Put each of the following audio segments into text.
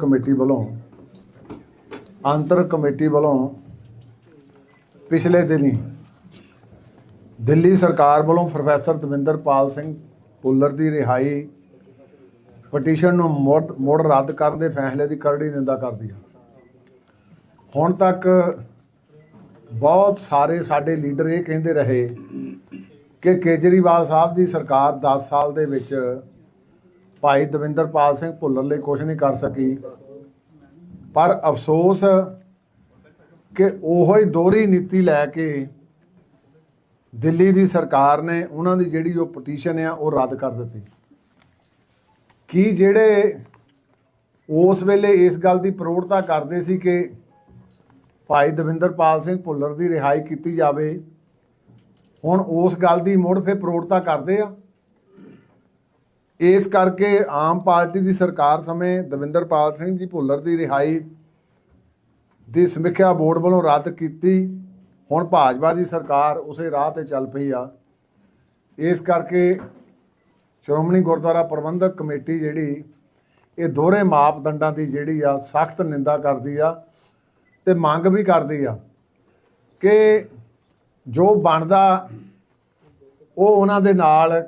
Committee ਵੱਲੋਂ, ਅੰਤਰ committee ਵੱਲੋਂ ਪਿਛਲੇ ਦਿਨੀ ਦਿੱਲੀ ਸਰਕਾਰ ਵੱਲੋਂ ਪ੍ਰੋਫੈਸਰ ਦਵਿੰਦਰਪਾਲ ਸਿੰਘ ਭੁੱਲਰ ਦੀ ਰਿਹਾਈ ਪਟੀਸ਼ਨ ਨੂੰ ਮੁੜ ਮੁੜ ਰੱਦ ਕਰਨ ਦੇ ਫੈਸਲੇ ਦੀ ਕਰੜੀ ਨਿੰਦਾ ਕਰਦੀ ਹੈ। ਹੁਣ ਤੱਕ ਬਹੁਤ ਸਾਰੇ ਸਾਡੇ ਲੀਡਰ ਇਹ ਕਹਿੰਦੇ ਰਹੇ ਕਿ ਕੇਜਰੀਵਾਲ ਸਾਹਿਬ ਦੀ ਸਰਕਾਰ 10 ਸਾਲ ਦੇ ਵਿੱਚ ਭਾਈ ਦਵਿੰਦਰਪਾਲ ਸਿੰਘ ਭੁੱਲਰ ਲਈ ਕੁਝ ਨਹੀਂ ਕਰ ਸਕੀ। ਪਰ ਅਫਸੋਸ ਕਿ ਉਹੋ ਹੀ ਦੋਹਰੀ ਨੀਤੀ ਲੈ ਕੇ ਦਿੱਲੀ ਦੀ ਸਰਕਾਰ ਨੇ ਉਹਨਾਂ ਦੀ ਜਿਹੜੀ ਉਹ ਪਟੀਸ਼ਨ ਆ, ਉਹ ਰੱਦ ਕਰ ਦਿੱਤੀ। ਕੀ ਜਿਹੜੇ ਉਸ ਵੇਲੇ ਇਸ ਗੱਲ ਦੀ ਪ੍ਰੋੜਤਾ ਕਰਦੇ ਸੀ ਕਿ ਭਾਈ ਦਵਿੰਦਰਪਾਲ ਸਿੰਘ ਭੁੱਲਰ ਦੀ ਰਿਹਾਈ ਕੀਤੀ ਜਾਵੇ, ਹੁਣ ਉਸ ਗੱਲ ਦੀ ਮੁੜ ਫੇ ਪ੍ਰੋੜਤਾ ਕਰਦੇ ਆ? ਇਸ ਕਰਕੇ ਆਮ ਪਾਰਟੀ ਦੀ ਸਰਕਾਰ ਸਮੇਂ ਦਵਿੰਦਰਪਾਲ ਸਿੰਘ ਜੀ ਭੁੱਲਰ ਦੀ ਰਿਹਾਈ ਦੀ ਸਮੀਖਿਆ ਬੋਰਡ ਵੱਲੋਂ ਰੱਦ ਕੀਤੀ। ਹੁਣ ਭਾਜਪਾ ਦੀ ਸਰਕਾਰ ਉਸੇ ਰਾਹ ਤੇ ਚੱਲ ਪਈ ਆ। ਇਸ ਕਰਕੇ ਸ਼੍ਰੋਮਣੀ ਗੁਰਦੁਆਰਾ ਪ੍ਰਬੰਧਕ ਕਮੇਟੀ ਜਿਹੜੀ, ਇਹ ਦੋਹਰੇ ਮਾਪਦੰਡਾਂ ਦੀ ਜਿਹੜੀ ਆ, ਸਖਤ ਨਿੰਦਾ ਕਰਦੀ ਆ ਤੇ ਮੰਗ ਵੀ ਕਰਦੀ ਆ ਕਿ ਜੋ ਬਣਦਾ, ਉਹ ਉਹਨਾਂ ਦੇ ਨਾਲ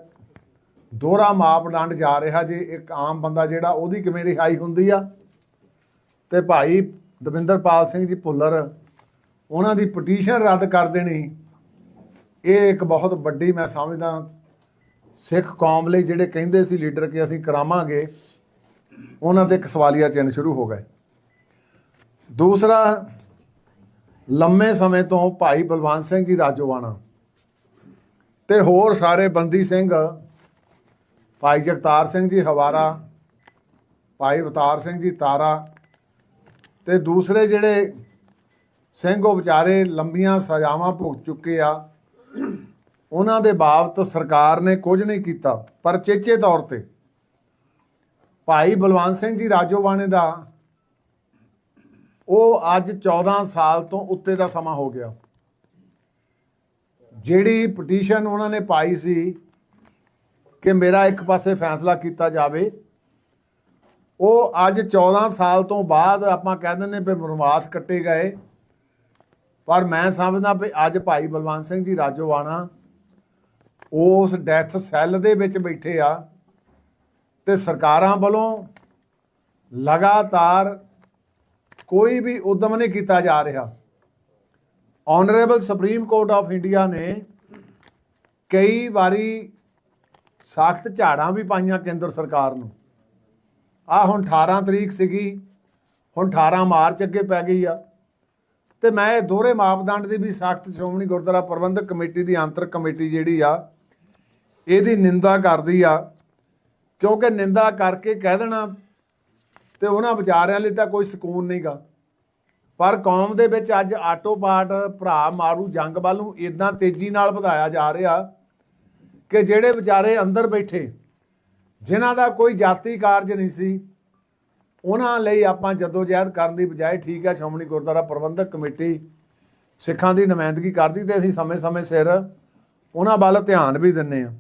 ਦੋਹਰਾ ਮਾਪਦੰਡ ਜਾ ਰਿਹਾ ਜੇ ਇੱਕ ਆਮ ਬੰਦਾ ਜਿਹੜਾ ਉਹਦੀ ਕਿਵੇਂ ਰਿਹਾਈ ਹੁੰਦੀ ਆ? ਤੇ ਭਾਈ ਦਵਿੰਦਰਪਾਲ ਸਿੰਘ ਜੀ ਭੁੱਲਰ, ਉਹਨਾਂ ਦੀ ਪਟੀਸ਼ਨ ਰੱਦ ਕਰ ਦੇਣੀ। ਇਹ ਇੱਕ ਬਹੁਤ ਵੱਡੀ ਮੈਂ ਸਮਝਦਾ ਸਿੱਖ ਕੌਮ ਲਈ ਜਿਹੜੇ ਕਹਿੰਦੇ ਸੀ ਲੀਡਰ ਕਿ ਅਸੀਂ ਕਰਾਵਾਂਗੇ, ਉਹਨਾਂ ਤੇ ਇੱਕ ਸਵਾਲੀਆ ਚਿੰਨ੍ਹ ਸ਼ੁਰੂ ਹੋ ਗਏ। ਦੂਸਰਾ, ਲੰਮੇ ਸਮੇਂ ਤੋਂ ਭਾਈ ਬਲਵੰਤ ਸਿੰਘ ਜੀ ਰਾਜੋਵਾਣਾ ਤੇ ਹੋਰ ਸਾਰੇ ਬੰਦੀ ਸਿੰਘ ਭਾਈ ਜਗਤਾਰ ਸਿੰਘ ਜੀ ਹਵਾਰਾ, ਭਾਈ ਅਵਤਾਰ ਸਿੰਘ ਜੀ ਤਾਰਾ ਤੇ ਦੂਸਰੇ ਜਿਹੜੇ ਸਿੰਘ ਉਹ ਵਿਚਾਰੇ ਲੰਬੀਆਂ ਸਜ਼ਾਵਾਂ ਭੁਗਤ ਚੁੱਕੇ ਆ। ਉਹਨਾਂ ਦੇ ਬਾਬਤ ਸਰਕਾਰ ਨੇ ਕੁਝ ਨਹੀਂ ਕੀਤਾ, ਪਰ ਚੇਚੇ ਤੌਰ ਤੇ ਭਾਈ ਬਲਵੰਤ ਸਿੰਘ ਜੀ ਰਾਜੋਵਾਣੇ ਦਾ ਉਹ ਅੱਜ 14 ਸਾਲ ਤੋਂ ਉੱਤੇ ਦਾ ਸਮਾਂ ਹੋ ਗਿਆ। ਜਿਹੜੀ ਪਟੀਸ਼ਨ ਉਹਨਾਂ ਨੇ ਪਾਈ ਸੀ ਕਿ ਮੇਰਾ ਇੱਕ ਪਾਸੇ ਫੈਸਲਾ ਕੀਤਾ ਜਾਵੇ। ਉਹ ਅੱਜ 14 ਸਾਲ ਤੋਂ ਬਾਅਦ ਆਪਾਂ ਕਹਿ ਦਿੰਦੇ ਵੀ ਬਨਵਾਸ ਕੱਟੇ ਗਏ। ਪਰ ਮੈਂ ਸਮਝਦਾ ਵੀ ਅੱਜ ਭਾਈ ਬਲਵੰਤ ਸਿੰਘ ਜੀ ਰਾਜੋਵਾਣਾ ਉਸ ਡੈਥ ਸੈੱਲ ਦੇ ਵਿੱਚ ਬੈਠੇ ਆ ਤੇ ਸਰਕਾਰਾਂ ਵੱਲੋਂ ਲਗਾਤਾਰ ਕੋਈ ਵੀ ਉਦਮ ਨਹੀਂ ਕੀਤਾ ਜਾ ਰਿਹਾ। Honourable supreme court of India ਨੇ ਕਈ ਵਾਰੀ ਸਖਤ ਝਾੜਾਂ ਵੀ ਪਾਈਆਂ ਕੇਂਦਰ ਸਰਕਾਰ ਨੂੰ। ਆ ਹੁਣ 18 ਤਰੀਕ ਸੀਗੀ, ਹੁਣ 18 ਮਾਰਚ ਅੱਗੇ ਪੈ ਗਈ ਆ। ਤੇ ਮੈਂ ਦੋਹਰੇ ਮਾਪਦੰਡ ਦੀ ਵੀ ਸਖਤ ਸ਼੍ਰੋਮਣੀ ਗੁਰਦੁਆਰਾ ਪ੍ਰਬੰਧਕ ਕਮੇਟੀ ਦੀ ਆਂਤਰਿਕ ਕਮੇਟੀ ਜਿਹੜੀ ਆ, ਇਹਦੀ ਨਿੰਦਾ ਕਰਦੀ ਆ। ਕਿਉਂਕਿ ਨਿੰਦਾ ਕਰਕੇ ਕਹਿ ਦੇਣਾ ਤੇ ਉਹਨਾਂ ਵਿਚਾਰਿਆਂ ਲਈ ਤਾਂ ਕੋਈ ਸਕੂਨ ਨਹੀਂਗਾ ਪਰ ਕੌਮ ਦੇ ਵਿੱਚ ਅੱਜ ਆਟੋ ਪਾਟ ਭਰਾ ਮਾਰੂ ਜੰਗ ਵੱਲ ਨੂੰ ਇਦਾਂ ਤੇਜ਼ੀ ਨਾਲ ਵਧਾਇਆ ਜਾ ਰਿਹਾ। ਕਿ ਜਿਹੜੇ ਵਿਚਾਰੇ ਅੰਦਰ ਬੈਠੇ, ਜਿਨ੍ਹਾਂ ਦਾ ਕੋਈ ਜਾਤੀ ਕਾਰਜ ਨਹੀਂ ਸੀ, ਉਹਨਾਂ ਲਈ ਆਪਾਂ ਜਦੋਜਹਿਦ ਕਰਨ ਦੀ ਬਜਾਏ ਠੀਕ ਹੈ ਸ਼੍ਰੋਮਣੀ ਗੁਰਦੁਆਰਾ ਪ੍ਰਬੰਧਕ ਕਮੇਟੀ ਸਿੱਖਾਂ ਦੀ ਨੁਮਾਇੰਦਗੀ ਕਰਦੀ ਤੇ ਅਸੀਂ ਸਮੇਂ-ਸਮੇਂ ਸਿਰ ਉਹਨਾਂ ਵੱਲ ਧਿਆਨ ਵੀ ਦਿੰਨੇ ਆ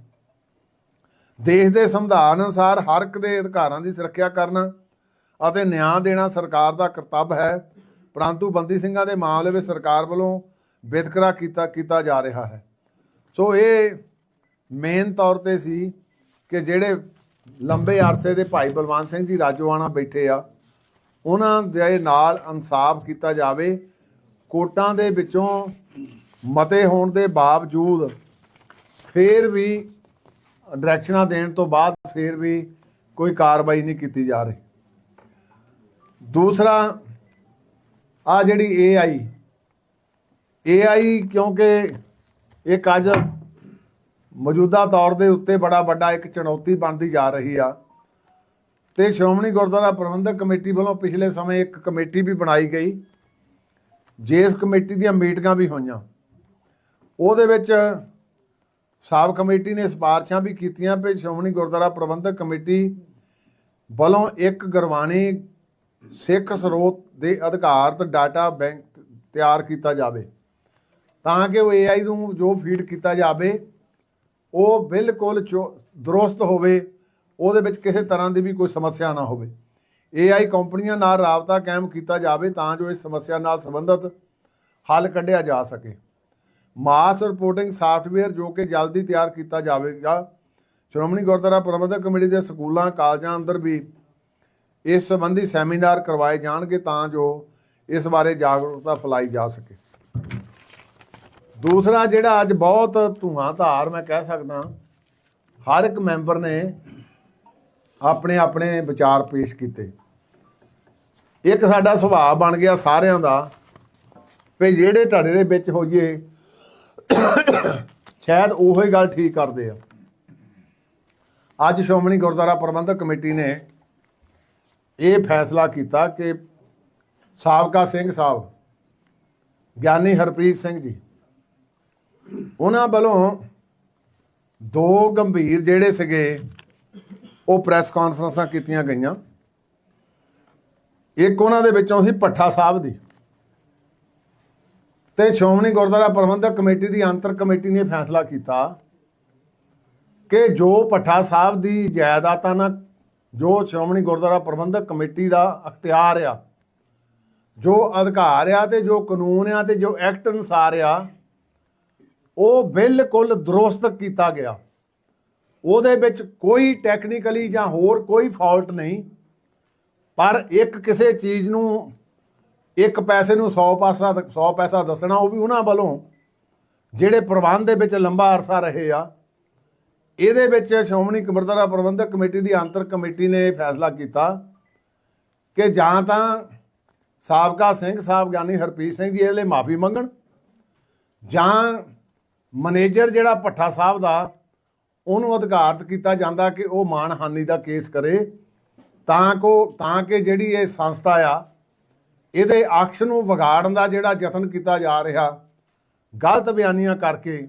ਦੇਸ਼ ਦੇ ਸੰਵਿਧਾਨ ਅਨੁਸਾਰ ਹਰ ਇੱਕ ਦੇ ਅਧਿਕਾਰਾਂ ਦੀ ਸੁਰੱਖਿਆ ਕਰਨਾ ਅਤੇ ਨਿਆਂ ਦੇਣਾ ਸਰਕਾਰ ਦਾ ਕਰਤੱਵ ਹੈ, ਪਰੰਤੂ ਬੰਦੀ ਸਿੰਘਾਂ ਦੇ ਮਾਮਲੇ ਵਿੱਚ ਸਰਕਾਰ ਵੱਲੋਂ ਵਿਤਕਰਾ ਕੀਤਾ ਕੀਤਾ ਜਾ ਰਿਹਾ ਹੈ। ਸੋ ਇਹ ਮੇਨ ਤੌਰ ਤੇ ਸੀ ਕਿ ਜਿਹੜੇ ਲੰਬੇ ਅਰਸੇ ਦੇ ਭਾਈ ਬਲਵੰਤ ਸਿੰਘ ਜੀ ਰਾਜੋਆਣਾ ਬੈਠੇ ਆ, ਉਹਨਾਂ ਦੇ ਨਾਲ ਇਨਸਾਫ ਕੀਤਾ ਜਾਵੇ। ਕੋਟਾਂ ਦੇ ਵਿੱਚੋਂ ਮਤੇ ਹੋਣ ਦੇ ਬਾਵਜੂਦ ਫੇਰ ਵੀ ਡਾਇਰੈਕਸ਼ਨਾਂ ਦੇਣ ਤੋਂ ਬਾਅਦ ਫੇਰ ਵੀ ਕੋਈ ਕਾਰਵਾਈ ਨਹੀਂ ਕੀਤੀ ਜਾ ਰਹੀ। ਦੂਸਰਾ ਆ ਜਿਹੜੀ ਏਆਈ ਏਆਈ ਕਿਉਂਕਿ ਇੱਕ ਅੱਜ ਮੌਜੂਦਾ ਤੌਰ ਦੇ ਉੱਤੇ ਬੜਾ ਵੱਡਾ ਇੱਕ ਚੁਣੌਤੀ ਬਣਦੀ ਜਾ ਰਹੀ ਆ। ਤੇ ਸ਼੍ਰੋਮਣੀ ਗੁਰਦੁਆਰਾ ਪ੍ਰਬੰਧਕ ਕਮੇਟੀ ਵੱਲੋਂ ਪਿਛਲੇ ਸਮੇਂ ਇੱਕ ਕਮੇਟੀ ਵੀ ਬਣਾਈ ਗਈ। ਜਿਸ ਕਮੇਟੀ ਦੀਆਂ ਮੀਟਿੰਗਾਂ ਵੀ ਹੋਈਆਂ, ਉਹਦੇ ਵਿੱਚ ਸਾਬ ਕਮੇਟੀ ਨੇ ਸਿਫਾਰਸ਼ਾਂ ਵੀ ਕੀਤੀਆਂ ਵੀ ਸ਼੍ਰੋਮਣੀ ਗੁਰਦੁਆਰਾ ਪ੍ਰਬੰਧਕ ਕਮੇਟੀ ਵੱਲੋਂ ਇੱਕ ਗੁਰਬਾਣੀ ਸਿੱਖ ਸਰੋਤ ਦੇ ਅਧਿਕਾਰਤ ਡਾਟਾ ਬੈਂਕ ਤਿਆਰ ਕੀਤਾ ਜਾਵੇ, ਤਾਂ ਕਿ ਉਹ AI ਨੂੰ ਜੋ ਫੀਡ ਕੀਤਾ ਜਾਵੇ ਉਹ ਬਿਲਕੁਲ ਚੋ- ਦਰੁਸਤ ਹੋਵੇ, ਉਹਦੇ ਵਿੱਚ ਕਿਸੇ ਤਰ੍ਹਾਂ ਦੀ ਵੀ ਕੋਈ ਸਮੱਸਿਆ ਨਾ ਹੋਵੇ। AI ਕੰਪਨੀਆਂ ਨਾਲ ਰਾਬਤਾ ਕਾਇਮ ਕੀਤਾ ਜਾਵੇ ਤਾਂ ਜੋ ਇਸ ਸਮੱਸਿਆ ਨਾਲ ਸੰਬੰਧਿਤ ਹੱਲ ਕੱਢਿਆ ਜਾ ਸਕੇ। ਮਾਸ ਰਿਪੋਰਟਿੰਗ ਸਾਫਟਵੇਅਰ ਜੋ ਕਿ ਜਲਦੀ ਤਿਆਰ ਕੀਤਾ ਜਾਵੇਗਾ। ਸ਼੍ਰੋਮਣੀ ਗੁਰਦੁਆਰਾ ਪ੍ਰਬੰਧਕ ਕਮੇਟੀ ਦੇ ਸਕੂਲਾਂ, ਕਾਲਜਾਂ ਅੰਦਰ ਵੀ ਇਸ ਸੰਬੰਧੀ ਸੈਮੀਨਾਰ ਕਰਵਾਏ ਜਾਣਗੇ ਤਾਂ ਜੋ ਇਸ ਬਾਰੇ ਜਾਗਰੂਕਤਾ ਫੈਲਾਈ ਜਾ ਸਕੇ। ਦੂਸਰਾ ਜਿਹੜਾ ਅੱਜ ਬਹੁਤ ਧੂਆਂ ਧਾਰ ਮੈਂ ਕਹਿ ਸਕਦਾ ਹਰ ਇੱਕ ਮੈਂਬਰ ਨੇ ਆਪਣੇ ਆਪਣੇ ਵਿਚਾਰ ਪੇਸ਼ ਕੀਤੇ। ਇੱਕ ਸਾਡਾ ਸੁਭਾਅ ਬਣ ਗਿਆ ਸਾਰਿਆਂ ਦਾ ਵੀ ਜਿਹੜੇ ਧੜੇ ਦੇ ਵਿੱਚ ਹੋਈਏ, ਸ਼ਾਇਦ ਉਹੀ ਗੱਲ ਠੀਕ ਕਰਦੇ ਆ। ਅੱਜ ਸ਼੍ਰੋਮਣੀ ਗੁਰਦੁਆਰਾ ਪ੍ਰਬੰਧਕ ਕਮੇਟੀ ਨੇ ਇਹ ਫੈਸਲਾ ਕੀਤਾ ਕਿ ਸਾਬਕਾ ਸਿੰਘ ਸਾਹਿਬ ਗਿਆਨੀ ਹਰਪ੍ਰੀਤ ਸਿੰਘ ਜੀ ਉਹਨਾਂ ਵੱਲੋਂ ਦੋ ਗੰਭੀਰ ਜਿਹੜੇ ਸੀਗੇ, ਉਹ ਪ੍ਰੈਸ ਕਾਨਫਰੰਸਾਂ ਕੀਤੀਆਂ ਗਈਆਂ। ਇੱਕ ਉਹਨਾਂ ਦੇ ਵਿੱਚੋਂ ਸੀ ਪੱਠਾ ਸਾਹਿਬ ਦੀ। ਤੇ ਸ਼੍ਰੋਮਣੀ ਗੁਰਦੁਆਰਾ ਪ੍ਰਬੰਧਕ ਕਮੇਟੀ ਦੀ ਅੰਤਰ ਕਮੇਟੀ ਨੇ ਫੈਸਲਾ ਕੀਤਾ ਕਿ ਜੋ ਪੱਠਾ ਸਾਹਿਬ ਦੀ ਜਾਇਦਾਦਾਂ ਨਾਲ, ਜੋ ਸ਼੍ਰੋਮਣੀ ਗੁਰਦੁਆਰਾ ਪ੍ਰਬੰਧਕ ਕਮੇਟੀ ਦਾ ਅਖਤਿਆਰ ਆ, ਜੋ ਅਧਿਕਾਰ ਆ ਤੇ ਜੋ ਕਾਨੂੰਨ ਆ ਤੇ ਜੋ ਐਕਟ ਅਨੁਸਾਰ ਆ ਉਹ ਬਿਲਕੁਲ ਦਰੁਸਤ ਕੀਤਾ ਗਿਆ। ਉਹਦੇ ਵਿੱਚ ਕੋਈ ਟੈਕਨੀਕਲੀ ਜਾਂ ਹੋਰ ਕੋਈ ਫਾਲਟ ਨਹੀਂ। ਪਰ ਇੱਕ ਕਿਸੇ ਚੀਜ਼ ਨੂੰ, ਇੱਕ ਪੈਸੇ ਨੂੰ 100 ਪਾਸਾ 100 ਪੈਸਾ ਦੱਸਣਾ, ਉਹ ਵੀ ਉਹਨਾਂ ਵੱਲੋਂ, ਜਿਹੜੇ ਪ੍ਰਬੰਧ ਦੇ ਵਿੱਚ ਲੰਬਾ ਅਰਸਾ ਰਹੇ ਆ, ਇਹਦੇ ਵਿੱਚ ਸ਼੍ਰੋਮਣੀ ਗੁਰਦੁਆਰਾ ਪ੍ਰਬੰਧਕ ਕਮੇਟੀ ਦੀ ਅੰਤਰ ਕਮੇਟੀ ਨੇ ਫੈਸਲਾ ਕੀਤਾ ਕਿ ਜਾਂ ਤਾਂ ਸਾਬਕਾ ਸਿੰਘ ਸਾਹਿਬ ਗਿਆਨੀ ਹਰਪ੍ਰੀਤ ਸਿੰਘ ਜੀ ਇਹਦੇ ਲਈ ਮਾਫੀ ਮੰਗਣ ਜਾਂ ਮੈਨੇਜਰ ਜਿਹੜਾ ਭੱਠਾ ਸਾਹਿਬ ਦਾ, ਉਹਨੂੰ ਅਧਿਕਾਰਤ ਕੀਤਾ ਜਾਂਦਾ ਕਿ ਉਹ ਮਾਨਹਾਨੀ ਦਾ ਕੇਸ ਕਰੇ। ਤਾਂ ਕੋ, ਤਾਂ ਕਿ ਜਿਹੜੀ ਇਹ ਸੰਸਥਾ ਆ, ਇਹਦੇ ਅਕਸ਼ ਨੂੰ ਵਿਗਾੜਨ ਦਾ ਜਿਹੜਾ ਯਤਨ ਕੀਤਾ ਜਾ ਰਿਹਾ, ਗਲਤ ਬਿਆਨੀਆਂ ਕਰਕੇ,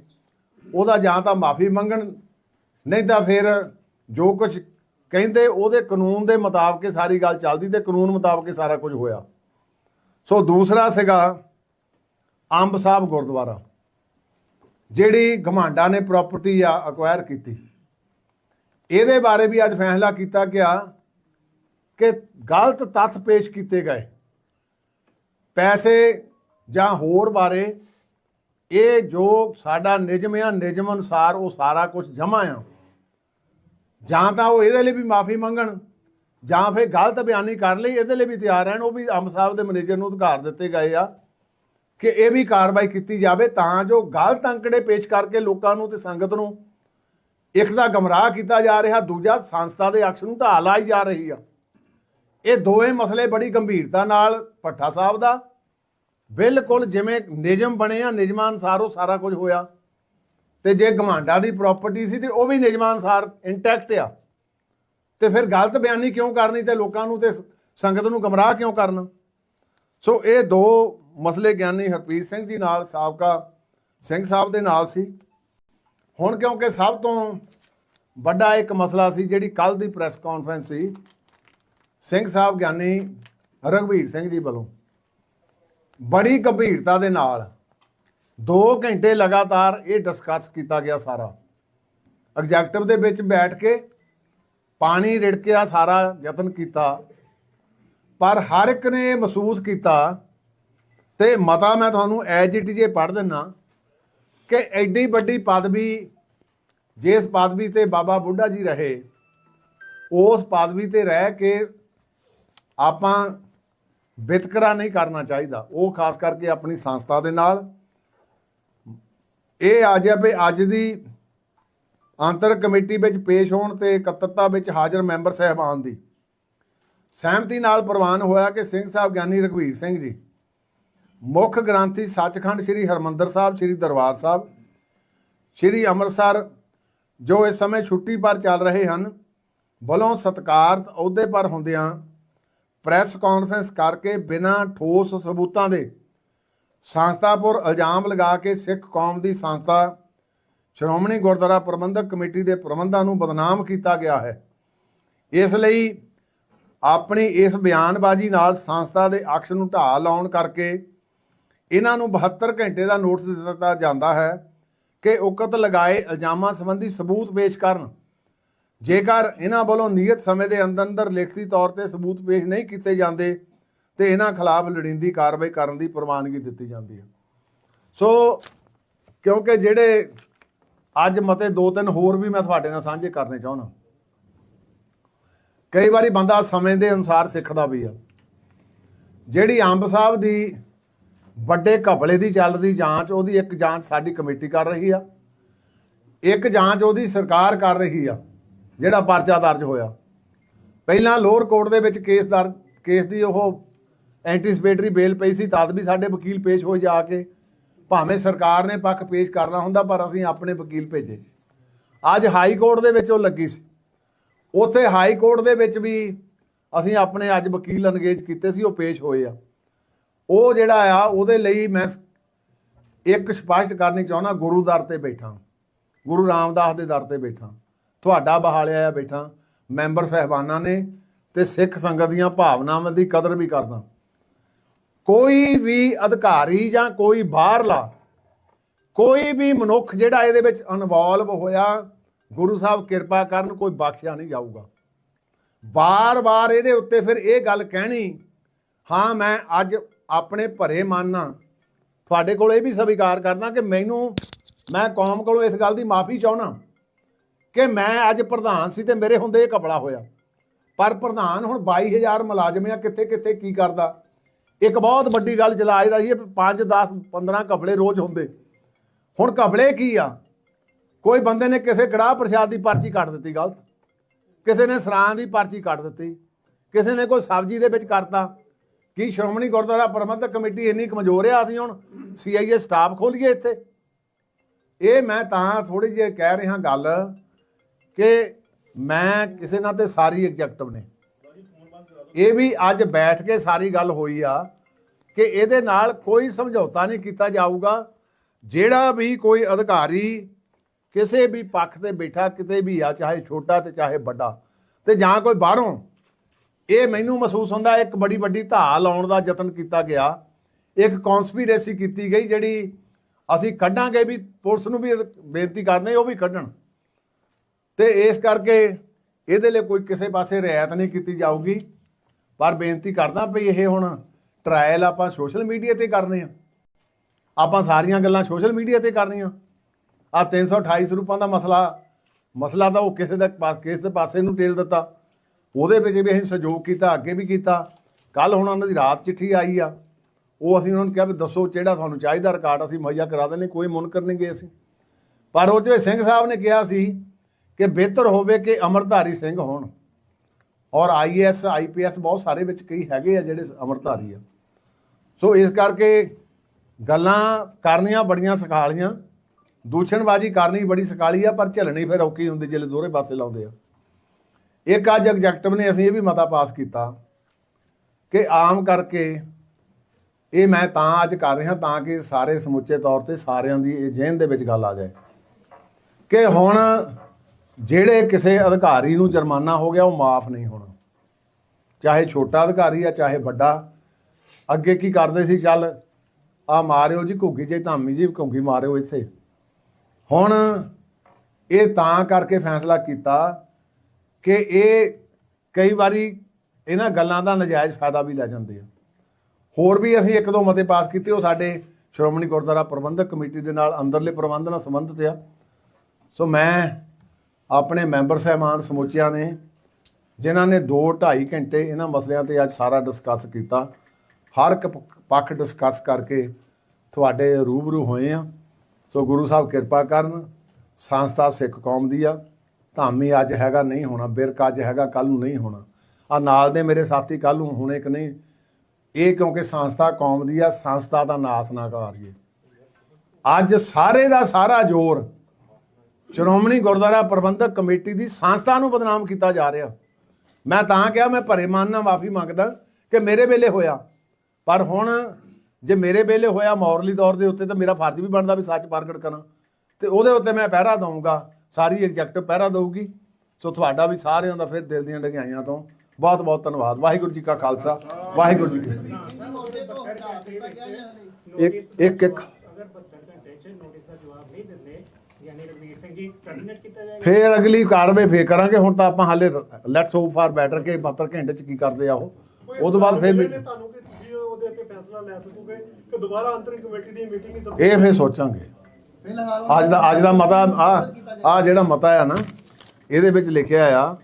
ਉਹਦਾ ਜਾਂ ਤਾਂ ਮਾਫੀ ਮੰਗਣ, ਨਹੀਂ ਤਾਂ ਫਿਰ ਜੋ ਕੁਝ ਕਹਿੰਦੇ, ਉਹਦੇ ਕਾਨੂੰਨ ਦੇ ਮੁਤਾਬਕ ਸਾਰੀ ਗੱਲ ਚੱਲਦੀ ਤੇ ਕਾਨੂੰਨ ਮੁਤਾਬਕ ਸਾਰਾ ਕੁਝ ਹੋਇਆ। ਸੋ ਦੂਸਰਾ ਸੀਗਾ ਅੰਬ ਸਾਹਿਬ ਗੁਰਦੁਆਰਾ। ਜਿਹੜੀ ਗਮਾਂਡਾ ਨੇ ਪ੍ਰਾਪਰਟੀ ਆ ਅਕਵਾਇਰ ਕੀਤੀ। ਇਹਦੇ ਬਾਰੇ ਵੀ ਅੱਜ ਫੈਸਲਾ ਕੀਤਾ ਗਿਆ ਕਿ ਗਲਤ ਤੱਥ ਪੇਸ਼ ਕੀਤੇ ਗਏ। ਪੈਸੇ ਜਾਂ ਹੋਰ ਬਾਰੇ ਇਹ ਜੋ ਸਾਡਾ ਨਿਯਮ ਆ, ਨਿਯਮ ਅਨੁਸਾਰ ਉਹ ਸਾਰਾ ਕੁਝ ਜਮ੍ਹਾਂ ਆ। ਜਾਂ ਤਾਂ ਉਹ ਇਹਦੇ ਲਈ ਵੀ ਮਾਫੀ ਮੰਗਣ, ਜਾਂ ਫਿਰ ਗਲਤ ਬਿਆਨੀ ਕਰ ਲਈ, ਇਹਦੇ ਲਈ ਵੀ ਤਿਆਰ ਰਹਿਣ, ਉਹ ਵੀ ਅੰਬ ਸਾਹਿਬ ਦੇ ਮੈਨੇਜਰ ਨੂੰ ਅਧਿਕਾਰ ਦਿੱਤੇ ਗਏ ਆ। ਕਿ ਇਹ ਵੀ ਕਾਰਵਾਈ ਕੀਤੀ ਜਾਵੇ ਤਾਂ ਜੋ ਗਲਤ ਅੰਕੜੇ ਪੇਸ਼ ਕਰਕੇ ਲੋਕਾਂ ਨੂੰ ਤੇ ਸੰਗਤ ਨੂੰ ਇੱਕ ਦਾ ਗਮਰਾਹ ਕੀਤਾ ਜਾ ਰਿਹਾ, ਦੂਜਾ ਸੰਸਥਾ ਦੇ ਅਕਸ਼ ਨੂੰ ਢਾਹ ਲਾਈ ਜਾ ਰਹੀ ਆ। ਇਹ ਦੋਵੇਂ ਮਸਲੇ ਬੜੀ ਗੰਭੀਰਤਾ ਨਾਲ ਭੱਠਾ ਸਾਹਿਬ ਦਾ। ਬਿਲਕੁਲ ਜਿਵੇਂ ਨਿਯਮ ਬਣੇ ਆ ਨਿਯਮਾਂ ਅਨੁਸਾਰ ਉਹ ਸਾਰਾ ਕੁਝ ਹੋਇਆ। ਤੇ ਜੇ ਗਮਾਂਡਾ ਦੀ ਪ੍ਰਾਪਰਟੀ ਸੀ ਤੇ ਉਹ ਵੀ ਨਿਯਮਾਂ ਅਨੁਸਾਰ ਇੰਟੈਕਟ ਆ। ਤੇ ਫਿਰ ਗਲਤ ਬਿਆਨੀ ਕਿਉਂ ਕਰਨੀ ਤੇ ਲੋਕਾਂ ਨੂੰ ਤੇ ਸੰਗਤ ਨੂੰ ਗਮਰਾਹ ਕਿਉਂ ਕਰਨਾ? ਸੋ ਇਹ ਦੋ ਮਸਲੇ ਗਿਆਨੀ ਹਰਪ੍ਰੀਤ ਸਿੰਘ ਜੀ ਨਾਲ, ਸਾਬਕਾ ਸਿੰਘ ਸਾਹਿਬ ਦੇ ਨਾਲ ਸੀ। ਹੁਣ ਕਿਉਂਕਿ ਸਭ ਤੋਂ ਵੱਡਾ ਇੱਕ ਮਸਲਾ ਸੀ, ਜਿਹੜੀ ਕੱਲ ਦੀ ਪ੍ਰੈਸ ਕਾਨਫਰੰਸ ਸੀ, ਸਿੰਘ ਸਾਹਿਬ ਗਿਆਨੀ ਰਘਵੀਰ ਸਿੰਘ ਜੀ ਵੱਲੋਂ। ਬੜੀ ਗੰਭੀਰਤਾ ਦੇ ਨਾਲ 2 ਘੰਟੇ ਲਗਾਤਾਰ ਇਹ ਡਿਸਕਸ ਕੀਤਾ ਗਿਆ ਸਾਰਾ। ਐਗਜ਼ੈਕਟਿਵ ਦੇ ਵਿੱਚ ਬੈਠ ਕੇ ਪਾਣੀ ਰਿੜਕਿਆ ਸਾਰਾ ਯਤਨ ਕੀਤਾ। ਪਰ ਹਰ ਇੱਕ ਨੇ ਇਹ ਮਹਿਸੂਸ ਕੀਤਾ ਤੇ ਮਤਾ ਮੈਂ ਤੁਹਾਨੂੰ ਐਜ ਇਟ ਜੇ ਪੜ੍ਹ ਦਿੰਨਾ ਕਿ ਐਡੀ ਵੱਡੀ ਪਦਵੀ, ਜਿਸ ਪਦਵੀ ਤੇ ਬਾਬਾ ਬੁੱਢਾ ਜੀ ਰਹੇ, ਉਸ ਪਦਵੀ ਤੇ ਰਹਿ ਕੇ ਆਪਾਂ ਵਿਤਕਰਾ ਨਹੀਂ ਕਰਨਾ ਚਾਹੀਦਾ। ਉਹ ਖਾਸ ਕਰਕੇ ਆਪਣੀ ਸੰਸਥਾ ਦੇ ਨਾਲ। ਇਹ ਅੱਜ ਆ ਵੀ ਅੱਜ ਦੀ ਅੰਤਰ ਕਮੇਟੀ ਵਿੱਚ ਪੇਸ਼ ਹੋਣ ਤੇ ਇਕੱਤਰਤਾ ਵਿੱਚ ਹਾਜ਼ਰ ਮੈਂਬਰ ਸਹਿਬਾਨ ਦੀ। ਸਹਿਮਤੀ ਨਾਲ ਪ੍ਰਵਾਨ ਹੋਇਆ ਕਿ ਸਿੰਘ ਸਾਹਿਬ ਗਿਆਨੀ ਰਘਵੀਰ ਸਿੰਘ ਜੀ ਮੁੱਖ ਗ੍ਰੰਥੀ ਸੱਚਖੰਡ ਸ੍ਰੀ ਹਰਮੰਦਰ ਸਾਹਿਬ, ਸ੍ਰੀ ਦਰਬਾਰ ਸਾਹਿਬ, ਸ੍ਰੀ ਅੰਮ੍ਰਿਤਸਰ, ਜੋ ਇਸ ਸਮੇਂ ਛੁੱਟੀ ਪਰ ਚੱਲ ਰਹੇ ਹਨ, ਵੱਲੋਂ ਸਤਕਾਰਤ ਅਹੁਦੇ ਪਰ ਹੁੰਦਿਆਂ ਪ੍ਰੈਸ ਕਾਨਫਰੰਸ ਕਰਕੇ ਬਿਨਾਂ ਠੋਸ ਸਬੂਤਾਂ ਦੇ ਸੰਸਥਾਪੁਰ ਇਲਜ਼ਾਮ ਲਗਾ ਕੇ ਸਿੱਖ ਕੌਮ ਦੀ ਸੰਸਥਾ ਸ਼੍ਰੋਮਣੀ ਗੁਰਦੁਆਰਾ ਪ੍ਰਬੰਧਕ ਕਮੇਟੀ ਦੇ ਪ੍ਰਬੰਧਾਂ ਨੂੰ ਬਦਨਾਮ ਕੀਤਾ ਗਿਆ ਹੈ। ਇਸ ਲਈ ਆਪਣੀ ਇਸ ਬਿਆਨਬਾਜ਼ੀ ਨਾਲ ਸੰਸਥਾ ਦੇ ਅਕਸ਼ ਨੂੰ ਢਾਹ ਲਾਉਣ ਕਰਕੇ ਇਹਨਾਂ ਨੂੰ 72 ਘੰਟੇ ਦਾ ਨੋਟਿਸ ਦਿੱਤਾ ਜਾਂਦਾ ਹੈ ਕਿ ਉਕਤ ਲਗਾਏ ਇਲਜ਼ਾਮਾਂ ਸੰਬੰਧੀ ਸਬੂਤ ਪੇਸ਼ ਕਰਨ। ਜੇਕਰ ਇਹਨਾਂ ਵੱਲੋਂ ਨਿਯਤ ਸਮੇਂ ਦੇ ਅੰਦਰ ਅੰਦਰ ਲਿਖਤੀ ਤੌਰ ਤੇ ਸਬੂਤ ਪੇਸ਼ ਨਹੀਂ ਕੀਤੇ ਜਾਂਦੇ, ਤੇ ਇਹਨਾਂ ਖਿਲਾਫ ਲੋੜੀਂਦੀ ਕਾਰਵਾਈ ਕਰਨ ਦੀ ਪ੍ਰਵਾਨਗੀ ਦਿੱਤੀ ਜਾਂਦੀ ਹੈ। ਸੋ, ਕਿਉਂਕਿ ਜਿਹੜੇ ਅੱਜ ਮਤੇ ਦੋ ਤਿੰਨ ਹੋਰ ਵੀ ਮੈਂ ਤੁਹਾਡੇ ਨਾਲ ਸਾਂਝੇ ਕਰਨੇ ਚਾਹੁੰਦਾ। ਕਈ ਵਾਰੀ ਬੰਦਾ ਸਮੇਂ ਦੇ ਅਨੁਸਾਰ ਸਿੱਖਦਾ ਵੀ ਆ। ਜਿਹੜੀ ਅੰਬ ਸਾਹਿਬ ਦੀ ਵੱਡੇ ਘਪਲੇ ਦੀ ਚੱਲਦੀ ਜਾਂਚ, ਉਹਦੀ ਇੱਕ ਜਾਂਚ ਸਾਡੀ ਕਮੇਟੀ ਕਰ ਰਹੀ ਆ। ਇੱਕ ਜਾਂਚ ਉਹਦੀ ਸਰਕਾਰ ਕਰ ਰਹੀ ਆ, ਜਿਹੜਾ ਪਰਚਾ ਦਰਜ ਹੋਇਆ। ਪਹਿਲਾਂ ਲੋਅਰ ਕੋਰਟ ਦੇ ਵਿੱਚ ਕੇਸ ਦਰ, ਕੇਸ ਦੀ ਉਹ ਐਂਟੀਸਪੇਟਰੀ ਬੇਲ ਪਈ ਸੀ, ਤਦ ਵੀ ਸਾਡੇ ਵਕੀਲ ਪੇਸ਼ ਹੋਏ ਜਾ ਕੇ। ਭਾਵੇਂ ਸਰਕਾਰ ਨੇ ਪੱਖ ਪੇਸ਼ ਕਰਨਾ ਹੁੰਦਾ, ਪਰ ਅਸੀਂ ਆਪਣੇ ਵਕੀਲ ਭੇਜੇ। ਅੱਜ ਹਾਈ ਕੋਰਟ ਦੇ ਵਿੱਚ ਉਹ ਲੱਗੀ ਸੀ। ਉੱਥੇ ਹਾਈ ਕੋਰਟ ਦੇ ਵਿੱਚ ਵੀ ਅਸੀਂ ਆਪਣੇ ਅੱਜ ਵਕੀਲ ਅਨਗੇਜ ਕੀਤੇ ਸੀ, ਉਹ ਪੇਸ਼ ਹੋਏ ਆ। ਉਹ ਜਿਹੜਾ ਆ, ਉਹਦੇ ਲਈ ਮੈਂ ਇੱਕ ਸਪਸ਼ਟ ਕਰਨੀ ਚਾਹੁੰਦਾ, ਗੁਰੂ ਦਰ ਤੇ ਬੈਠਾ। ਗੁਰੂ ਰਾਮਦਾਸ ਦੇ ਦਰ ਤੇ ਬੈਠਾ। ਤੁਹਾਡਾ ਬਹਾਲਿਆ ਆ ਬੈਠਾ। ਮੈਂਬਰ ਸਹਿਬਾਨਾਂ ਨੇ ਤੇ ਸਿੱਖ ਸੰਗਤ ਦੀਆਂ ਭਾਵਨਾਵਾਂ ਦੀ ਕਦਰ ਵੀ ਕਰਦਾ। ਕੋਈ ਵੀ ਅਧਿਕਾਰੀ ਜਾਂ ਕੋਈ ਬਾਹਰਲਾ, ਕੋਈ ਵੀ ਮਨੁੱਖ ਜਿਹੜਾ ਇਹਦੇ ਵਿੱਚ ਇਨਵੋਲਵ ਹੋਇਆ, ਗੁਰੂ ਸਾਹਿਬ ਕਿਰਪਾ ਕਰਨ ਕੋਈ ਬਖਸ਼ਿਆ ਨਹੀਂ ਜਾਊਗਾ। ਵਾਰ-ਵਾਰ ਇਹਦੇ ਉੱਤੇ ਫਿਰ ਇਹ ਗੱਲ ਕਹਿਣੀ, ਹਾਂ, ਮੈਂ ਅੱਜ ਆਪਣੇ ਭਰੇ ਮਨ ਨਾਲ ਤੁਹਾਡੇ ਕੋਲ ਇਹ ਵੀ ਸਵੀਕਾਰ ਕਰਦਾ ਕਿ ਮੈਨੂੰ, ਮੈਂ ਕੌਮ ਕੋਲੋਂ ਇਸ ਗੱਲ ਦੀ ਮਾਫੀ ਚਾਹਣਾ ਕਿ ਮੈਂ ਅੱਜ ਪ੍ਰਧਾਨ ਸੀ ਤੇ ਮੇਰੇ ਹੁੰਦੇ ਇਹ ਕਪੜਾ ਹੋਇਆ। ਪਰ ਪ੍ਰਧਾਨ ਹੁਣ 22000 ਮੁਲਾਜ਼ਮ ਆ ਕਿੱਥੇ ਕਿੱਥੇ ਕੀ ਕਰਦਾ? ਇੱਕ ਬਹੁਤ ਵੱਡੀ ਗੱਲ ਚਲਾ ਰਹੀ ਹੈ 5 10 15 ਕਪੜੇ ਰੋਜ਼ ਹੁੰਦੇ। ਹੁਣ ਕਪੜੇ ਕੀ ਆ? ਕੋਈ ਬੰਦੇ ਨੇ ਕਿਸੇ ਕੜਾਹ ਪ੍ਰਸ਼ਾਦ ਦੀ ਪਰਚੀ ਕੱਟ ਦਿੱਤੀ, ਗਲਤ। ਕਿਸੇ ਨੇ ਸਰਾਂ ਦੀ ਪਰਚੀ ਕੱਟ ਦਿੱਤੀ। ਕਿਸੇ ਨੇ ਕੋਈ ਸਬਜ਼ੀ ਦੇ ਵਿੱਚ ਕਰਤਾ। ਕੀ ਸ਼੍ਰੋਮਣੀ ਗੁਰਦੁਆਰਾ ਪ੍ਰਬੰਧਕ ਕਮੇਟੀ ਇੰਨੀ ਕਮਜ਼ੋਰ ਆ ਅਸੀਂ ਹੁਣ? ਸੀਆਈਏ ਸਟਾਫ ਖੋਲੀਏ ਇੱਥੇ। ਇਹ ਮੈਂ ਤਾਂ ਥੋੜੀ ਜਿਹੀ ਕਹਿ ਰਿਹਾ ਗੱਲ ਕਿ ਮੈਂ ਕਿਸੇ ਨਾਲ ਤੇ ਸਾਰੀ ਐਗਜੈਕਟਿਵ ਨੇ। ਇਹ ਵੀ ਅੱਜ ਬੈਠ ਕੇ ਸਾਰੀ ਗੱਲ ਹੋਈ ਆ ਕਿ ਇਹਦੇ ਨਾਲ ਕੋਈ ਸਮਝੌਤਾ ਨਹੀਂ ਕੀਤਾ ਜਾਊਗਾ। ਜਿਹੜਾ ਵੀ ਕੋਈ ਅਧਿਕਾਰੀ ਕਿਸੇ ਵੀ ਪੱਖ ਤੇ ਬੈਠਾ, ਕਿਤੇ ਵੀ ਆ, ਚਾਹੇ ਛੋਟਾ ਤੇ ਚਾਹੇ ਵੱਡਾ, ਤੇ ਜਾਂ ਕੋਈ ਬਾਹਰੋਂ ਇਹ ਮੈਨੂੰ ਮਹਿਸੂਸ ਹੁੰਦਾ ਇੱਕ ਬੜੀ ਵੱਡੀ ਧਾ ਲਾਉਣ ਦਾ ਯਤਨ ਕੀਤਾ ਗਿਆ। ਇੱਕ ਕਨਸਪੀਰੇਸੀ ਕੀਤੀ ਗਈ ਜਿਹੜੀ ਅਸੀਂ ਕੱਢਾਂਗੇ ਵੀ ਪੁਲਿਸ ਨੂੰ ਵੀ ਬੇਨਤੀ ਕਰਦੇ ਉਹ ਵੀ ਕੱਢਣ। ਤੇ ਇਸ ਕਰਕੇ ਇਹਦੇ ਲਈ ਕੋਈ ਕਿਸੇ ਪਾਸੇ ਰਿਆਇਤ ਨਹੀਂ ਕੀਤੀ ਜਾਊਗੀ। ਪਰ ਬੇਨਤੀ ਕਰਦਾ ਵੀ ਇਹ ਹੁਣ ਟ੍ਰਾਇਲ ਆਪਾਂ ਸੋਸ਼ਲ ਮੀਡੀਆ ਤੇ ਕਰਨੇ ਆ। ਆਪਾਂ ਸਾਰੀਆਂ ਗੱਲਾਂ ਸੋਸ਼ਲ ਮੀਡੀਆ ਤੇ ਕਰਨੀਆਂ। ਆ 328 ਸਰੂਪਾਂ ਦਾ ਮਸਲਾ ਮਸਲਾ ਤਾਂ ਉਹ ਕਿਸੇ ਦਾ ਪਾਸ ਕਿਸ ਪਾਸੇ ਨੂੰ ਟੇਲ ਦਿੱਤਾ। ਉਹਦੇ ਵਿੱਚ ਵੀ ਅਸੀਂ ਸਹਿਯੋਗ ਕੀਤਾ, ਅੱਗੇ ਵੀ ਕੀਤਾ ਕੱਲ ਹੁਣ ਉਹਨਾਂ ਦੀ ਰਾਤ ਚਿੱਠੀ ਆਈ ਆ, ਉਹ ਅਸੀਂ ਉਹਨਾਂ ਨੂੰ ਕਿਹਾ ਵੀ ਦੱਸੋ ਜਿਹੜਾ ਤੁਹਾਨੂੰ ਚਾਹੀਦਾ ਰਿਕਾਰਡ, ਅਸੀਂ ਮੁਹੱਈਆ ਕਰਾ ਦਿੰਦੇ ਕੋਈ ਮੁਨਕਰ ਨਹੀਂ ਗਏ ਅਸੀਂ। ਪਰ ਉਹ ਜਿਵੇਂ ਸਿੰਘ ਸਾਹਿਬ ਨੇ ਕਿਹਾ ਸੀ ਕਿ ਬਿਹਤਰ ਹੋਵੇ ਕਿ ਅਮਰਧਾਰੀ ਸਿੰਘ ਹੋਣ। ਔਰ ਆਈਐਸ ਆਈਪੀਐਸ ਬਹੁਤ ਸਾਰੇ ਵਿੱਚ ਕਈ ਹੈਗੇ ਆ ਜਿਹੜੇ ਅਮਰਧਾਰੀ ਆ। ਸੋ ਇਸ ਕਰਕੇ ਗੱਲਾਂ ਕਰਨੀਆਂ ਬੜੀਆਂ ਸਖਾਲੀਆਂ, ਦੂਸ਼ਣਬਾਜ਼ੀ ਕਰਨੀ ਬੜੀ ਸਕਾਲੀ ਆ, ਪਰ ਝੱਲਣੀ ਫਿਰ ਔਖੀ ਹੁੰਦੀ ਜਿਹੜੇ ਦੋਹਰੇ ਪਾਸੇ ਲਾਉਂਦੇ ਆ। ਇੱਕ ਅੱਜ ਐਗਜੈਕਟਿਵ ਨੇ ਅਸੀਂ ਇਹ ਵੀ ਮਤਾ ਪਾਸ ਕੀਤਾ ਕਿ ਆਮ ਕਰਕੇ ਇਹ ਮੈਂ ਤਾਂ ਅੱਜ ਕਰ ਰਿਹਾ ਤਾਂ ਕਿ ਸਾਰੇ ਸਮੁੱਚੇ ਤੌਰ ਤੇ ਸਾਰਿਆਂ ਦੀ ਇਹ ਜੇਨ ਦੇ ਵਿੱਚ ਗੱਲ ਆ ਜਾਏ ਕਿ ਹੁਣ ਜਿਹੜੇ ਕਿਸੇ ਅਧਿਕਾਰੀ ਨੂੰ ਜੁਰਮਾਨਾ ਹੋ ਗਿਆ ਉਹ ਮਾਫ ਨਹੀਂ ਹੋਣਾ। ਚਾਹੇ ਛੋਟਾ ਅਧਿਕਾਰੀ ਆ, ਚਾਹੇ ਵੱਡਾ। ਅੱਗੇ ਕੀ ਕਰਦੇ ਸੀ? ਚੱਲ ਆ ਮਾਰਿਓ ਜੀ, ਘੁੱਗੀ ਜੇ ਧਾਮੀ ਜੀ ਘੁੱਗੀ ਮਾਰਿਓ ਇੱਥੇ। ਹੁਣ ਇਹ ਤਾਂ ਕਰਕੇ ਫੈਸਲਾ ਕੀਤਾ ਕਿ ਇਹ ਕਈ ਵਾਰੀ ਇਹਨਾਂ ਗੱਲਾਂ ਦਾ ਨਜਾਇਜ਼ ਫਾਇਦਾ ਵੀ ਲੈ ਜਾਂਦੇ ਆ। ਹੋਰ ਵੀ ਅਸੀਂ ਇੱਕ ਦੋ ਮਤੇ ਪਾਸ ਕੀਤੇ, ਉਹ ਸਾਡੇ ਸ਼੍ਰੋਮਣੀ ਗੁਰਦੁਆਰਾ ਪ੍ਰਬੰਧਕ ਕਮੇਟੀ ਦੇ ਨਾਲ ਅੰਦਰਲੇ ਪ੍ਰਬੰਧ ਨਾਲ ਸੰਬੰਧਿਤ ਆ। ਸੋ ਮੈਂ ਆਪਣੇ ਮੈਂਬਰ ਸਹਿਬਾਨ ਸਮੁੱਚਿਆਂ ਨੇ, ਜਿਨ੍ਹਾਂ ਨੇ 2 2.5 ਘੰਟੇ ਇਹਨਾਂ ਮਸਲਿਆਂ ਤੇ ਅੱਜ ਸਾਰਾ ਡਿਸਕਸ ਕੀਤਾ, ਹਰ ਇੱਕ ਪੱਖ ਡਿਸਕਸ ਕਰਕੇ ਤੁਹਾਡੇ ਰੂਬਰੂ ਹੋਏ ਆ। ਸੋ ਗੁਰੂ ਸਾਹਿਬ ਕਿਰਪਾ ਕਰਨ, ਸੰਸਥਾ ਸਿੱਖ ਕੌਮ ਦੀ ਆ। ਧਾਮੀ ਅੱਜ ਹੈਗਾ ਨਹੀਂ ਹੋਣਾ, ਬਿਰਕ ਅੱਜ ਹੈਗਾ ਕੱਲ ਨੂੰ ਨਹੀਂ ਹੋਣਾ। ਆ ਨਾਲ ਦੇ ਮੇਰੇ ਸਾਥੀ ਕੱਲ ਨੂੰ, ਹੋਣੇ ਕਿ ਨਹੀਂ। ਇਹ ਕਿਉਂਕਿ ਸੰਸਥਾ ਕੌਮ ਦੀ ਆ, ਸੰਸਥਾ ਦਾ ਨਾਸ ਨਾ ਕਰੀਏ। ਅੱਜ ਸਾਰੇ ਦਾ ਸਾਰਾ ਜ਼ੋਰ ਸ਼੍ਰੋਮਣੀ ਗੁਰਦੁਆਰਾ ਪ੍ਰਬੰਧਕ ਕਮੇਟੀ ਦੀ ਸੰਸਥਾ ਨੂੰ ਬਦਨਾਮ ਕੀਤਾ ਜਾ ਰਿਹਾ। ਮੈਂ ਤਾਂ ਕਿਹਾ, ਮੈਂ ਭਰੇ ਮਨ ਨਾਲ ਮਾਫੀ ਮੰਗਦਾ ਕਿ ਮੇਰੇ ਵੇਲੇ ਹੋਇਆ। ਪਰ ਹੁਣ ਜੇ ਮੇਰੇ ਵੇਲੇ ਹੋਇਆ ਮੌਰਲੀ ਤੌਰ ਦੇ ਉੱਤੇ ਤਾਂ ਮੇਰਾ ਫਰਜ਼ ਵੀ ਬਣਦਾ ਵੀ ਸੱਚ ਪ੍ਰਗਟ ਕਰਾਂ। ਤੇ ਉਹਦੇ ਉੱਤੇ ਮੈਂ ਪਹਿਰਾ ਦਊਂਗਾ। ਸਾਰੀ ਐਗਜੈਕਟਿਵ ਪਹਿਰਾ ਦਊਗੀ। ਸੋ ਤੁਹਾਡਾ ਵੀ ਸਾਰਿਆਂ ਦਾ ਫਿਰ ਦਿਲ ਦੀਆਂ ਡਗਾਈਆਂ ਤੋਂ ਬਹੁਤ ਬਹੁਤ ਧੰਨਵਾਦ। ਵਾਹਿਗੁਰੂ ਜੀ ਕਾ ਖਾਲਸਾ ਵਾਹਿਗੁਰੂ ਜੀ ਕੀ ਫਤਿਹ। ਇੱਕ ਇੱਕ ਇੱਕ। ਅਗਰ 72 ਘੰਟੇ ਚ ਨੋਟਿਸ ਦਾ ਜਵਾਬ ਨਹੀਂ ਦਿੰਦੇ ਯਾਨੀ ਰਵੀਰ ਸਿੰਘ ਜੀ ਕੀ ਟਰਮੀਨੇਟ ਕੀਤਾ ਜਾਏਗਾ ਫੇਰ ਅਗਲੀ ਕਾਰਵਾਈ ਫੇਰ ਕਰਾਂਗੇ। ਹੁਣ ਤਾਂ ਆਪਾਂ ਹਾਲੇ ਲੈਟਸ ਹੋਪ ਫਾਰ ਬੈਟਰ ਕਿ 72 ਘੰਟੇ ਚ ਕੀ ਕਰਦੇ ਆ ਉਹ। ਉਹ ਤੋਂ ਬਾਅਦ ਫੇਰ ਤੁਹਾਨੂੰ ਕਿ ਤੁਸੀਂ ਉਹਦੇ ਉੱਤੇ ਫੈਸਲਾ ਲੈ ਸਕੋਗੇ ਕਿ ਦੁਬਾਰਾ ਅੰਤਰਿਮ ਕਮੇਟੀ ਦੀ ਮੀਟਿੰਗ ਹੀ ਇਹ ਫੇਰ ਸੋਚਾਂਗੇ। ਅੱਜ ਦਾ ਅੱਜ ਦਾ ਮਤਾ ਆ ਆ ਜਿਹੜਾ ਮਤਾ ਆ ਨਾ ਇਹਦੇ ਵਿੱਚ ਲਿਖਿਆ ਆ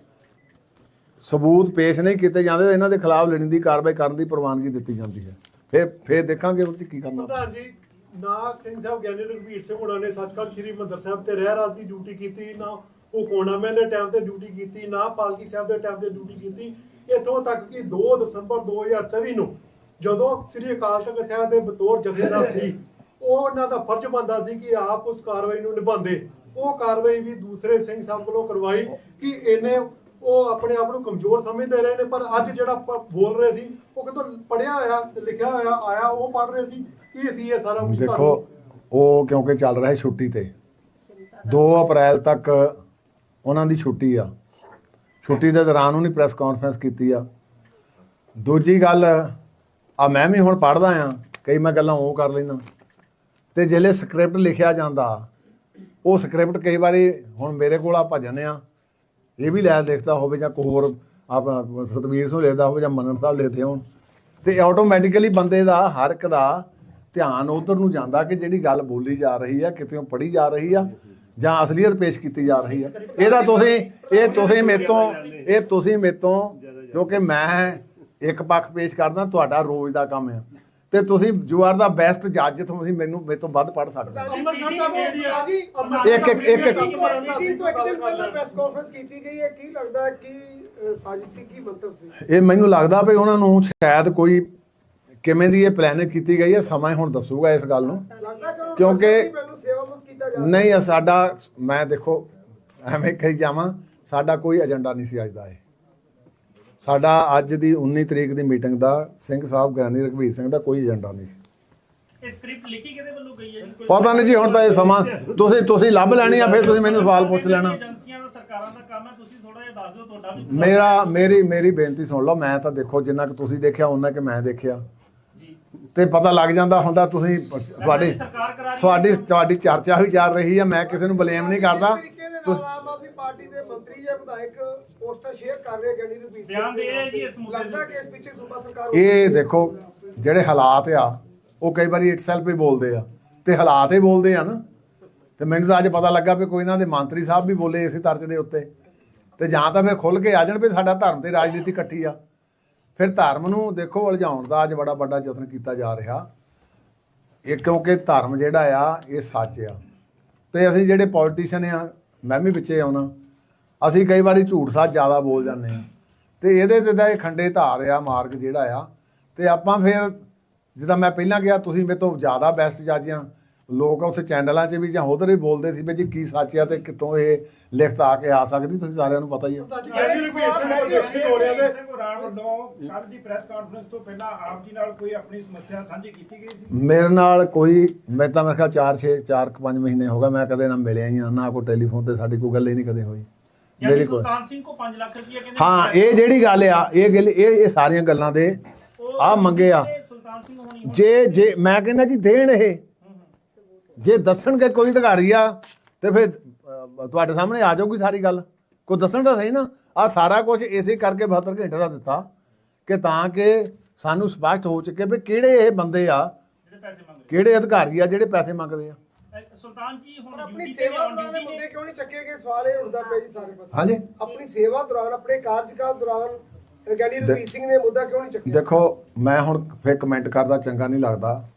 ਸਬੂਤ ਪੇਸ਼ ਨਹੀਂ ਕੀਤੇ ਜਾਂਦੇ ਤਾਂ ਇਹਨਾਂ ਦੇ ਖਿਲਾਫ ਲੈਣ ਦੀ ਕਾਰਵਾਈ ਕਰਨ ਦੀ ਪ੍ਰਵਾਨਗੀ ਦਿੱਤੀ ਜਾਂਦੀ ਹੈ। ਫੇਰ ਫੇਰ ਦੇਖਾਂਗੇ ਉਹ ਚ ਕੀ ਕਰਨਾ। ਪ੍ਰਧਾਨ ਜੀ ਨਾ ਸਿੰਘ ਸਾਹਿਬ ਗਿਆਨੀ ਰਘਵੀਰ ਸਿੰਘ ਹੋਣਾ ਨੇ ਸੱਚਖੰਡ ਸ੍ਰੀ ਮੰਦਰ ਸਾਹਿਬ ਤੇ ਰਹਿ ਰਾਤ ਦੀ ਡਿਊਟੀ ਕੀਤੀ ਨਾ ਉਹ ਕੋਨਾਮੇ ਦੇ ਟਾਈਮ ਤੇ ਡਿਊਟੀ ਕੀਤੀ ਨਾ ਪਾਲਕੀ ਸਾਹਿਬ ਦੇ ਟਾਈਮ ਤੇ ਡਿਊਟੀ ਕੀਤੀ। ਇੱਥੋਂ ਤੱਕ ਕਿ 2 ਦਸੰਬਰ 2024 ਨੂੰ ਜਦੋਂ ਸ੍ਰੀ ਅਕਾਲ ਤਖਤ ਸਾਹਿਬ ਦੇ ਬਤੌਰ ਜਥੇਦਾਰ ਸੀ ਉਹ ਉਹਨਾਂ ਦਾ ਫਰਜ਼ ਬਣਦਾ ਸੀ ਕਿ ਆਪ ਉਸ ਕਾਰਵਾਈ ਨੂੰ ਨਿਭਾਉਂਦੇ। ਉਹ ਕਾਰਵਾਈ ਵੀ ਦੂਸਰੇ ਸਿੰਘ ਸਾਹਿਬ ਕੋਲੋਂ ਕਰਵਾਈ ਕਿ ਇਹਨੇ ਉਹ ਆਪਣੇ ਆਪ ਨੂੰ ਕਮਜ਼ੋਰ ਸਮਝਦੇ ਰਹੇ ਨੇ ਪਰ ਅੱਜ ਜਿਹੜਾ ਬੋਲ ਰਹੇ ਸੀ ਉਹ ਕਿਤੋਂ ਪੜਿਆ ਹੋਇਆ ਲਿਖਿਆ ਹੋਇਆ ਆਇਆ ਉਹ ਪੜ ਰਹੇ ਸੀ ਕੀ ਸੀ ਇਹ ਸਾਰਾ ਕੁਝ ਦੇਖੋ ਉਹ ਕਿਉਂਕਿ ਚੱਲ ਰਿਹਾ ਹੈ ਛੁੱਟੀ ਤੇ। 2 ਅਪ੍ਰੈਲ ਤੱਕ ਉਹਨਾਂ ਦੀ ਛੁੱਟੀ ਆ। ਛੁੱਟੀ ਦੇ ਦੌਰਾਨ ਉਹਨੇ ਪ੍ਰੈਸ ਕਾਨਫਰੰਸ ਕੀਤੀ ਆ। ਦੂਜੀ ਗੱਲ ਆ ਮੈਂ ਵੀ ਹੁਣ ਪੜਦਾ ਆ ਕਈ ਮੈਂ ਗੱਲਾਂ ਉਹ ਕਰ ਲੈਣਾ ਤੇ ਜਿਹੜੇ ਸਕ੍ਰਿਪਟ ਲਿਖਿਆ ਜਾਂਦਾ, ਉਹ ਸਕ੍ਰਿਪਟ ਕਈ ਵਾਰੀ ਹੁਣ ਮੇਰੇ ਕੋਲ ਆ ਭਜਨ ਆ। ਇਹ ਵੀ ਲੈ ਲਿਖਦਾ ਹੋਵੇ ਜਾਂ ਕੋਈ ਹੋਰ ਆਪ ਸਤਵੀਰ ਸਿੰਘ ਲਿਖਦਾ ਹੋਵੇ ਜਾਂ ਮੰਨਣ ਸਾਹਿਬ ਲਿਖਦੇ ਹੋਣ। ਤੇ ਆਟੋਮੈਟਿਕਲੀ ਬੰਦੇ ਦਾ ਹਰ ਇੱਕ ਦਾ ਧਿਆਨ ਉਧਰ ਨੂੰ ਜਾਂਦਾ ਕਿ ਜਿਹੜੀ ਗੱਲ ਬੋਲੀ ਜਾ ਰਹੀ ਆ ਕਿਤੇ ਪੜ੍ਹੀ ਜਾ ਰਹੀ ਆ ਜਾਂ ਅਸਲੀਅਤ ਪੇਸ਼ ਕੀਤੀ ਜਾ ਰਹੀ ਆ। ਇਹਦਾ ਤੁਸੀਂ, ਇਹ ਤੁਸੀਂ ਮੇਤੋਂ, ਇਹ ਤੁਸੀਂ ਮੇਤੋਂ, ਕਿਉਂਕਿ ਮੈਂ ਇੱਕ ਪੱਖ ਪੇਸ਼ ਕਰਦਾ, ਤੁਹਾਡਾ ਰੋਜ਼ ਦਾ ਕੰਮ ਆ। ਤੇ ਤੁਸੀਂ ਯੂ ਆਰ ਦਾ ਬੈਸਟ ਜੱਜ ਤੁਸੀਂ ਮੈਨੂੰ ਮੇਰੇ ਤੋਂ ਵੱਧ ਪੜ੍ਹ ਸਕਦੇ ਹੋ। ਅੰਮ੍ਰਿਤਸਰ ਦਾ ਮੀਡੀਆ ਇੱਕ- ਇੱਕ- ਇੱਕ- ਇੱਕ- ਮੀਟਿੰਗ ਤੋਂ ਇੱਕ ਦਿਨ ਪਹਿਲਾਂ ਪ੍ਰੈਸ ਕਾਨਫਰੰਸ ਕੀਤੀ ਗਈ ਹੈ। ਕੀ ਲੱਗਦਾ ਹੈ ਕਿ ਸਾਜ਼ਿਸ਼ੀ ਕੀ ਮੰਤਵ ਸੀ? ਇਹ ਮੈਨੂੰ ਲੱਗਦਾ ਵੀ ਉਹਨਾਂ ਨੂੰ ਸ਼ਾਇਦ ਕੋਈ ਕਿਵੇਂ ਦੀ ਇਹ ਪਲੈਨਿੰਗ ਕੀਤੀ ਗਈ ਹੈ ਸਮਾਂ ਹੁਣ ਦੱਸੂਗਾ ਇਸ ਗੱਲ ਨੂੰ। ਕਿਉਂਕਿ- ਜਾ ਨਹੀਂ ਸਾਡਾ ਮੈਂ ਦੇਖੋ ਐਵੇਂ ਕਹੀ ਜਾਵਾਂ ਸਾਡਾ ਕੋਈ ਏਜੰਡਾ ਨਹੀਂ ਸੀ ਅੱਜ ਦਾ ਇਹ। ਸਾਡਾ ਅੱਜ ਦੀ 19 ਤਰੀਕ ਦੀ ਮੀਟਿੰਗ ਦਾ ਸਿੰਘ ਸਾਹਿਬ ਗਿਆਨੀ ਰਘਵੀਰ ਸਿੰਘ ਦਾ ਕੋਈ ਏਜੰਡਾ ਨਹੀਂ ਸੀ। ਇਹ ਸਕ੍ਰਿਪਟ ਲਿਖੀ ਕਿਹਦੇ ਵੱਲੋਂ ਗਈ ਹੈ ਜੀ? ਕੋਈ- ਪਤਾ ਨਹੀਂ ਜੀ ਹੁਣ ਤਾਂ ਇਹ ਸਮਾਂ ਤੁਸੀਂ ਤੁਸੀਂ ਲੱਭ ਲੈਣੀ ਆ ਫਿਰ ਤੁਸੀਂ ਮੈਨੂੰ ਸਵਾਲ ਪੁੱਛ ਲੈਣਾ। ਏਜੰਸੀਆਂ ਦਾ ਸਰਕਾਰਾਂ ਦਾ ਕੰਮ ਹੈ ਤੁਸੀਂ ਥੋੜਾ ਜਿਹਾ ਦੱਸ ਦਿਓ ਤੁਹਾਡਾ ਵੀ ਮੇਰਾ ਮੇਰੀ ਮੇਰੀ ਬੇਨਤੀ ਸੁਣ ਲਓ ਮੈਂ ਤਾਂ ਦੇਖੋ ਜਿੰਨਾ ਕਿ ਤੁਸੀਂ ਦੇਖਿਆ ਉਹਨਾਂ ਕਿ ਮੈਂ ਦੇਖਿਆ। ਜੀ। ਤੇ ਪਤਾ ਲੱਗ ਜਾਂਦਾ ਹੁੰਦਾ ਤੁਸੀਂ ਤੁਹਾਡੀ। ਤੁਹਾਡੀ ਤੁਹਾਡੀ ਚਰਚਾ ਵੀ ਚੱਲ ਰਹੀ ਆ ਮੈਂ ਕਿਸੇ ਨੂੰ ਬਲੇਮ ਨਹੀਂ ਕਰਦਾ। ਆਮ ਆਦਮੀ ਪਾਰਟੀ ਦੇ ਮੰਤਰੀ ਜਾਂ ਵਿਧਾਇਕ ਪੋਸਟਾਂ ਸ਼ੇਅਰ ਕਰ ਰਹੇ ਗਿਆਨੀ ਰਵੀਰ ਸਿੰਘ ਬਿਆਨ ਦੇ ਰਹੇ ਜੀ ਇਸ ਮੁੱਦੇ ਲੱਗਦਾ ਦੇ ਕਿ ਇਸ ਪਿੱਛੇ ਸੂਬਾ ਸਰਕਾਰ ਇਹ ਦੇਖੋ ਜਿਹੜੇ ਹਾਲਾਤ ਆ ਉਹ ਕਈ ਵਾਰੀ ਇਟਸੈਲਫ ਹੀ ਬੋਲਦੇ ਆ। ਤੇ ਹਾਲਾਤ ਹੀ ਬੋਲਦੇ ਆ ਨਾ ਤੇ ਮੈਨੂੰ ਤਾਂ ਅੱਜ ਪਤਾ ਲੱਗਾ ਵੀ ਕੋਈ ਇਹਨਾਂ ਦੇ ਮੰਤਰੀ ਸਾਹਿਬ ਵੀ ਬੋਲੇ ਇਸੇ ਤਰਜ ਦੇ ਉੱਤੇ। ਤੇ ਜਾਂ ਤਾਂ ਫਿਰ ਖੁੱਲ ਕੇ ਆ ਜਾਣ ਵੀ ਸਾਡਾ ਧਰਮ ਤੇ ਰਾਜਨੀਤੀ ਇਕੱਠੀ ਆ। ਫਿਰ ਧਰਮ ਨੂੰ ਦੇਖੋ ਉਲਝਾਉਣ ਦਾ ਅੱਜ ਬੜਾ ਵੱਡਾ ਯਤਨ ਕੀਤਾ ਜਾ ਰਿਹਾ। ਇਹ ਕਿਉਂਕਿ ਧਰਮ ਜਿਹੜਾ ਆ ਇਹ ਸੱਚ ਆ। ਤੇ ਅਸੀਂ ਜਿਹੜੇ ਪੋਲੀਟੀਸ਼ੀਅਨ ਆ ਮੈਂ ਵੀ ਵਿੱਚੇ ਆਉਣਾ। ਅਸੀਂ ਕਈ ਵਾਰੀ ਝੂਠ ਸੱਚ ਜ਼ਿਆਦਾ ਬੋਲ ਜਾਂਦੇ ਆ ਤੇ ਇਹਦੇ ਤੇ ਤਾਂ ਇਹ ਖੰਡੇ ਧਾਰ ਆ ਮਾਰਗ ਜਿਹੜਾ ਆ। ਤੇ ਆਪਾਂ ਫਿਰ ਜਿੱਦਾਂ ਮੈਂ ਪਹਿਲਾਂ ਕਿਹਾ ਤੁਸੀਂ ਮੇਰੇ ਤੋਂ ਜ਼ਿਆਦਾ ਬੈਸਟ ਜੱਜ ਆ। ਲੋਕ ਉੱਥੇ ਚੈਨਲਾਂ 'ਚ ਵੀ ਜਾਂ ਉਧਰ ਵੀ ਬੋਲਦੇ ਸੀ ਵੀ ਜੀ ਕੀ ਸੱਚ ਆ ਤੇ ਕਿੱਥੋਂ ਇਹ ਲਿਖਤ ਆ ਕੇ ਆ ਸਕਦੀ ਤੁਸੀਂ ਸਾਰਿਆਂ ਨੂੰ ਪਤਾ ਹੀ ਆ। ਗਿਆਨੀ ਰਵੀਰ ਸਿੰਘ ਵਿਦੇਸ਼ੀ ਦੌਰਿਆਂ ਦੇ ਸਿੰਘ ਹੋਰਾਂ ਵੱਲੋਂ ਕੱਲ ਦੀ ਪ੍ਰੈਸ ਕਾਨਫਰੰਸ ਤੋਂ ਪਹਿਲਾਂ ਆਪ ਜੀ ਨਾਲ ਕੋਈ ਆਪਣੀ ਸਮੱਸਿਆ ਸਾਂਝੀ ਕੀਤੀ ਗਈ ਸੀ? ਮੇਰੇ ਨਾਲ ਕੋਈ ਮੈਂ ਤਾਂ ਮੇਰੇ ਖਿਆਲ 4 6 4 5 ਮਹੀਨੇ ਹੋ ਗਏ ਮੈਂ ਕਦੇ ਨਾ ਮਿਲਿਆ ਹੀ ਨਾ ਕੋਈ ਟੈਲੀਫੋਨ ਤੇ ਸਾਡੀ ਕੋਈ ਗੱਲ ਹੀ ਨਹੀਂ ਕਦੇ ਹੋਈ। ਮੇਰੀ ਕੋਈ ਸੁਲਤਾਨ ਸਿੰਘ ਕੋ 5 ਲੱਖ ਰੁਪਏ ਕਹਿੰਦੇ ਹਾਂ ਇਹ ਜਿਹੜੀ ਗੱਲ ਆ ਇਹ ਗੱਲ ਇਹ ਇਹ ਸਾਰੀਆਂ ਗੱਲਾਂ ਦੇ ਆ ਮੰਗੇ ਆ। ਜੇ ਜੇ ਮੈਂ ਕਹਿੰਦਾ ਜੀ ਦੇਣ ਇਹ। ਜੇ ਦੱਸਣਗੇ ਕੋਈ ਅਧਿਕਾਰੀ ਆ ਤੇ ਫਿਰ ਤੁਹਾਡੇ ਸਾਹਮਣੇ ਆ ਜਾਊਗੀ ਸਾਰੀ ਗੱਲ। ਕੋਈ ਦੱਸਣ ਤਾਂ ਸਹੀ ਨਾ। ਆ ਸਾਰਾ ਕੁਝ ਇਸੇ ਕਰਕੇ 72 ਘੰਟੇ ਦਾ ਦਿੱਤਾ ਕਿ ਤਾਂ ਕਿ ਸਾਨੂੰ ਸਪਸ਼ਟ ਹੋ ਚੁੱਕੇ ਵੀ ਕਿਹੜੇ ਇਹ ਬੰਦੇ ਆ ਜਿਹੜੇ ਪੈਸੇ ਮੰਗ ਕਿਹੜੇ ਅਧਿਕਾਰੀ ਆ ਜਿਹੜੇ ਪੈਸੇ ਮੰਗਦੇ ਆ। ਸੁਲਤਾਨ ਜੀ ਹੁਣ ਆਪਣੀ ਸੇਵਾ ਦੌਰਾਨ ਇਹ। ਮੁੱਦੇ ਕਿਉਂ ਨਹੀਂ ਚੱਕੇ ਗਏ? ਸਵਾਲ ਇਹ ਹੁੰਦਾ ਪਿਆ ਜੀ ਸਾਰੇ ਪਾਸੇ। ਹਾਂਜੀ। ਆਪਣੀ ਸੇਵਾ ਦੌਰਾਨ ਆਪਣੇ ਕਾਰਜਕਾਲ ਦੌਰਾਨ ਗਿਆਨੀ ਰਵੀਰ ਸਿੰਘ ਨੇ ਮੁੱਦਾ ਕਿਉਂ ਨਹੀਂ ਚੱਕਿਆ? ਦੇਖੋ ਮੈਂ ਹੁਣ ਫਿਰ ਕਮੈਂਟ ਕਰਦਾ ਚੰਗਾ ਨਹੀਂ ਲੱਗਦਾ।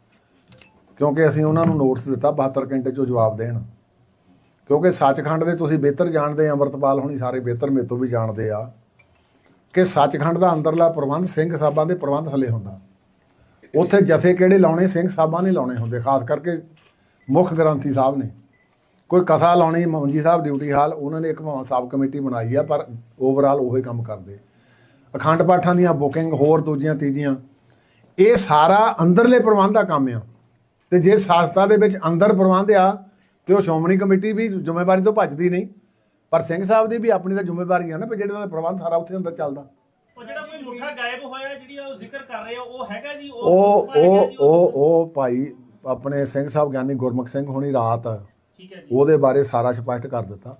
ਕਿਉਂਕਿ ਅਸੀਂ ਉਹਨਾਂ ਨੂੰ ਨੋਟਿਸ ਦਿੱਤਾ 72 ਘੰਟੇ ਚੋਂ ਜਵਾਬ ਦੇਣ। ਕਿਉਂਕਿ ਸੱਚਖੰਡ ਦੇ ਤੁਸੀਂ ਬਿਹਤਰ ਜਾਣਦੇ ਆ ਅੰਮ੍ਰਿਤਪਾਲ ਹੁਣੀ ਸਾਰੇ ਬਿਹਤਰ ਮੇਰੇ ਤੋਂ ਵੀ ਜਾਣਦੇ ਆ ਕਿ ਸੱਚਖੰਡ ਦਾ ਅੰਦਰਲਾ ਪ੍ਰਬੰਧ ਸਿੰਘ ਸਾਹਿਬਾਂ ਦੇ ਪ੍ਰਬੰਧ ਹਲੇ ਹੁੰਦਾ। ਉੱਥੇ ਜਥੇ ਕਿਹੜੇ ਲਾਉਣੇ ਸਿੰਘ ਸਾਹਿਬਾਂ ਨੇ ਲਾਉਣੇ ਹੁੰਦੇ ਖਾਸ ਕਰਕੇ ਮੁੱਖ ਗ੍ਰੰਥੀ ਸਾਹਿਬ ਨੇ। ਕੋਈ ਕਥਾ ਲਾਉਣੀ ਮੰਜੀ ਸਾਹਿਬ ਡਿਊਟੀ ਹਾਲ ਉਹਨਾਂ ਨੇ ਇੱਕ ਸਾਬ ਕਮੇਟੀ ਬਣਾਈ ਆ ਪਰ ਓਵਰਆਲ ਉਹੀ ਕੰਮ ਕਰਦੇ। ਅਖੰਡ ਪਾਠਾਂ ਦੀਆਂ ਬੁਕਿੰਗ ਹੋਰ ਦੂਜੀਆਂ ਤੀਜੀਆਂ ਇਹ ਸਾਰਾ ਅੰਦਰਲੇ ਪ੍ਰਬੰਧ ਦਾ ਕੰਮ ਆ। ਤੇ ਜੇ ਸੰਸਥਾ ਦੇ ਵਿੱਚ ਅੰਦਰ ਪ੍ਰਬੰਧ ਆ ਤੇ ਉਹ ਸ਼੍ਰੋਮਣੀ ਕਮੇਟੀ ਵੀ ਜ਼ਿੰਮੇਵਾਰੀ ਤੋਂ ਭੱਜਦੀ ਨਹੀਂ ਪਰ ਸਿੰਘ ਸਾਹਿਬ ਦੀ ਵੀ ਆਪਣੀ ਤਾਂ ਜ਼ਿੰਮੇਵਾਰੀ ਆ ਨਾ ਵੀ ਜਿਹੜਾ ਦਾ ਪ੍ਰਬੰਧ ਸਾਰਾ ਉੱਥੇ ਅੰਦਰ ਚੱਲਦਾ। ਉਹ ਜਿਹੜਾ ਕੋਈ ਮੁੱਠਾ ਗਾਇਬ ਹੋਇਆ ਜਿਹੜੀ ਉਹ ਜ਼ਿਕਰ ਕਰ ਰਹੇ ਆ ਉਹ ਹੈਗਾ ਜੀ? ਉਹ ਉਹ ਉਹ ਉਹ ਭਾਈ ਆਪਣੇ ਸਿੰਘ ਸਾਹਿਬ ਗਿਆਨੀ ਗੁਰਮੁਖ ਸਿੰਘ ਹੁਣੀ ਰਾਤ ਠੀਕ ਹੈ ਜੀ। ਉਹਦੇ ਬਾਰੇ ਸਾਰਾ ਸਪਸ਼ਟ ਕਰ ਦਿੱਤਾ।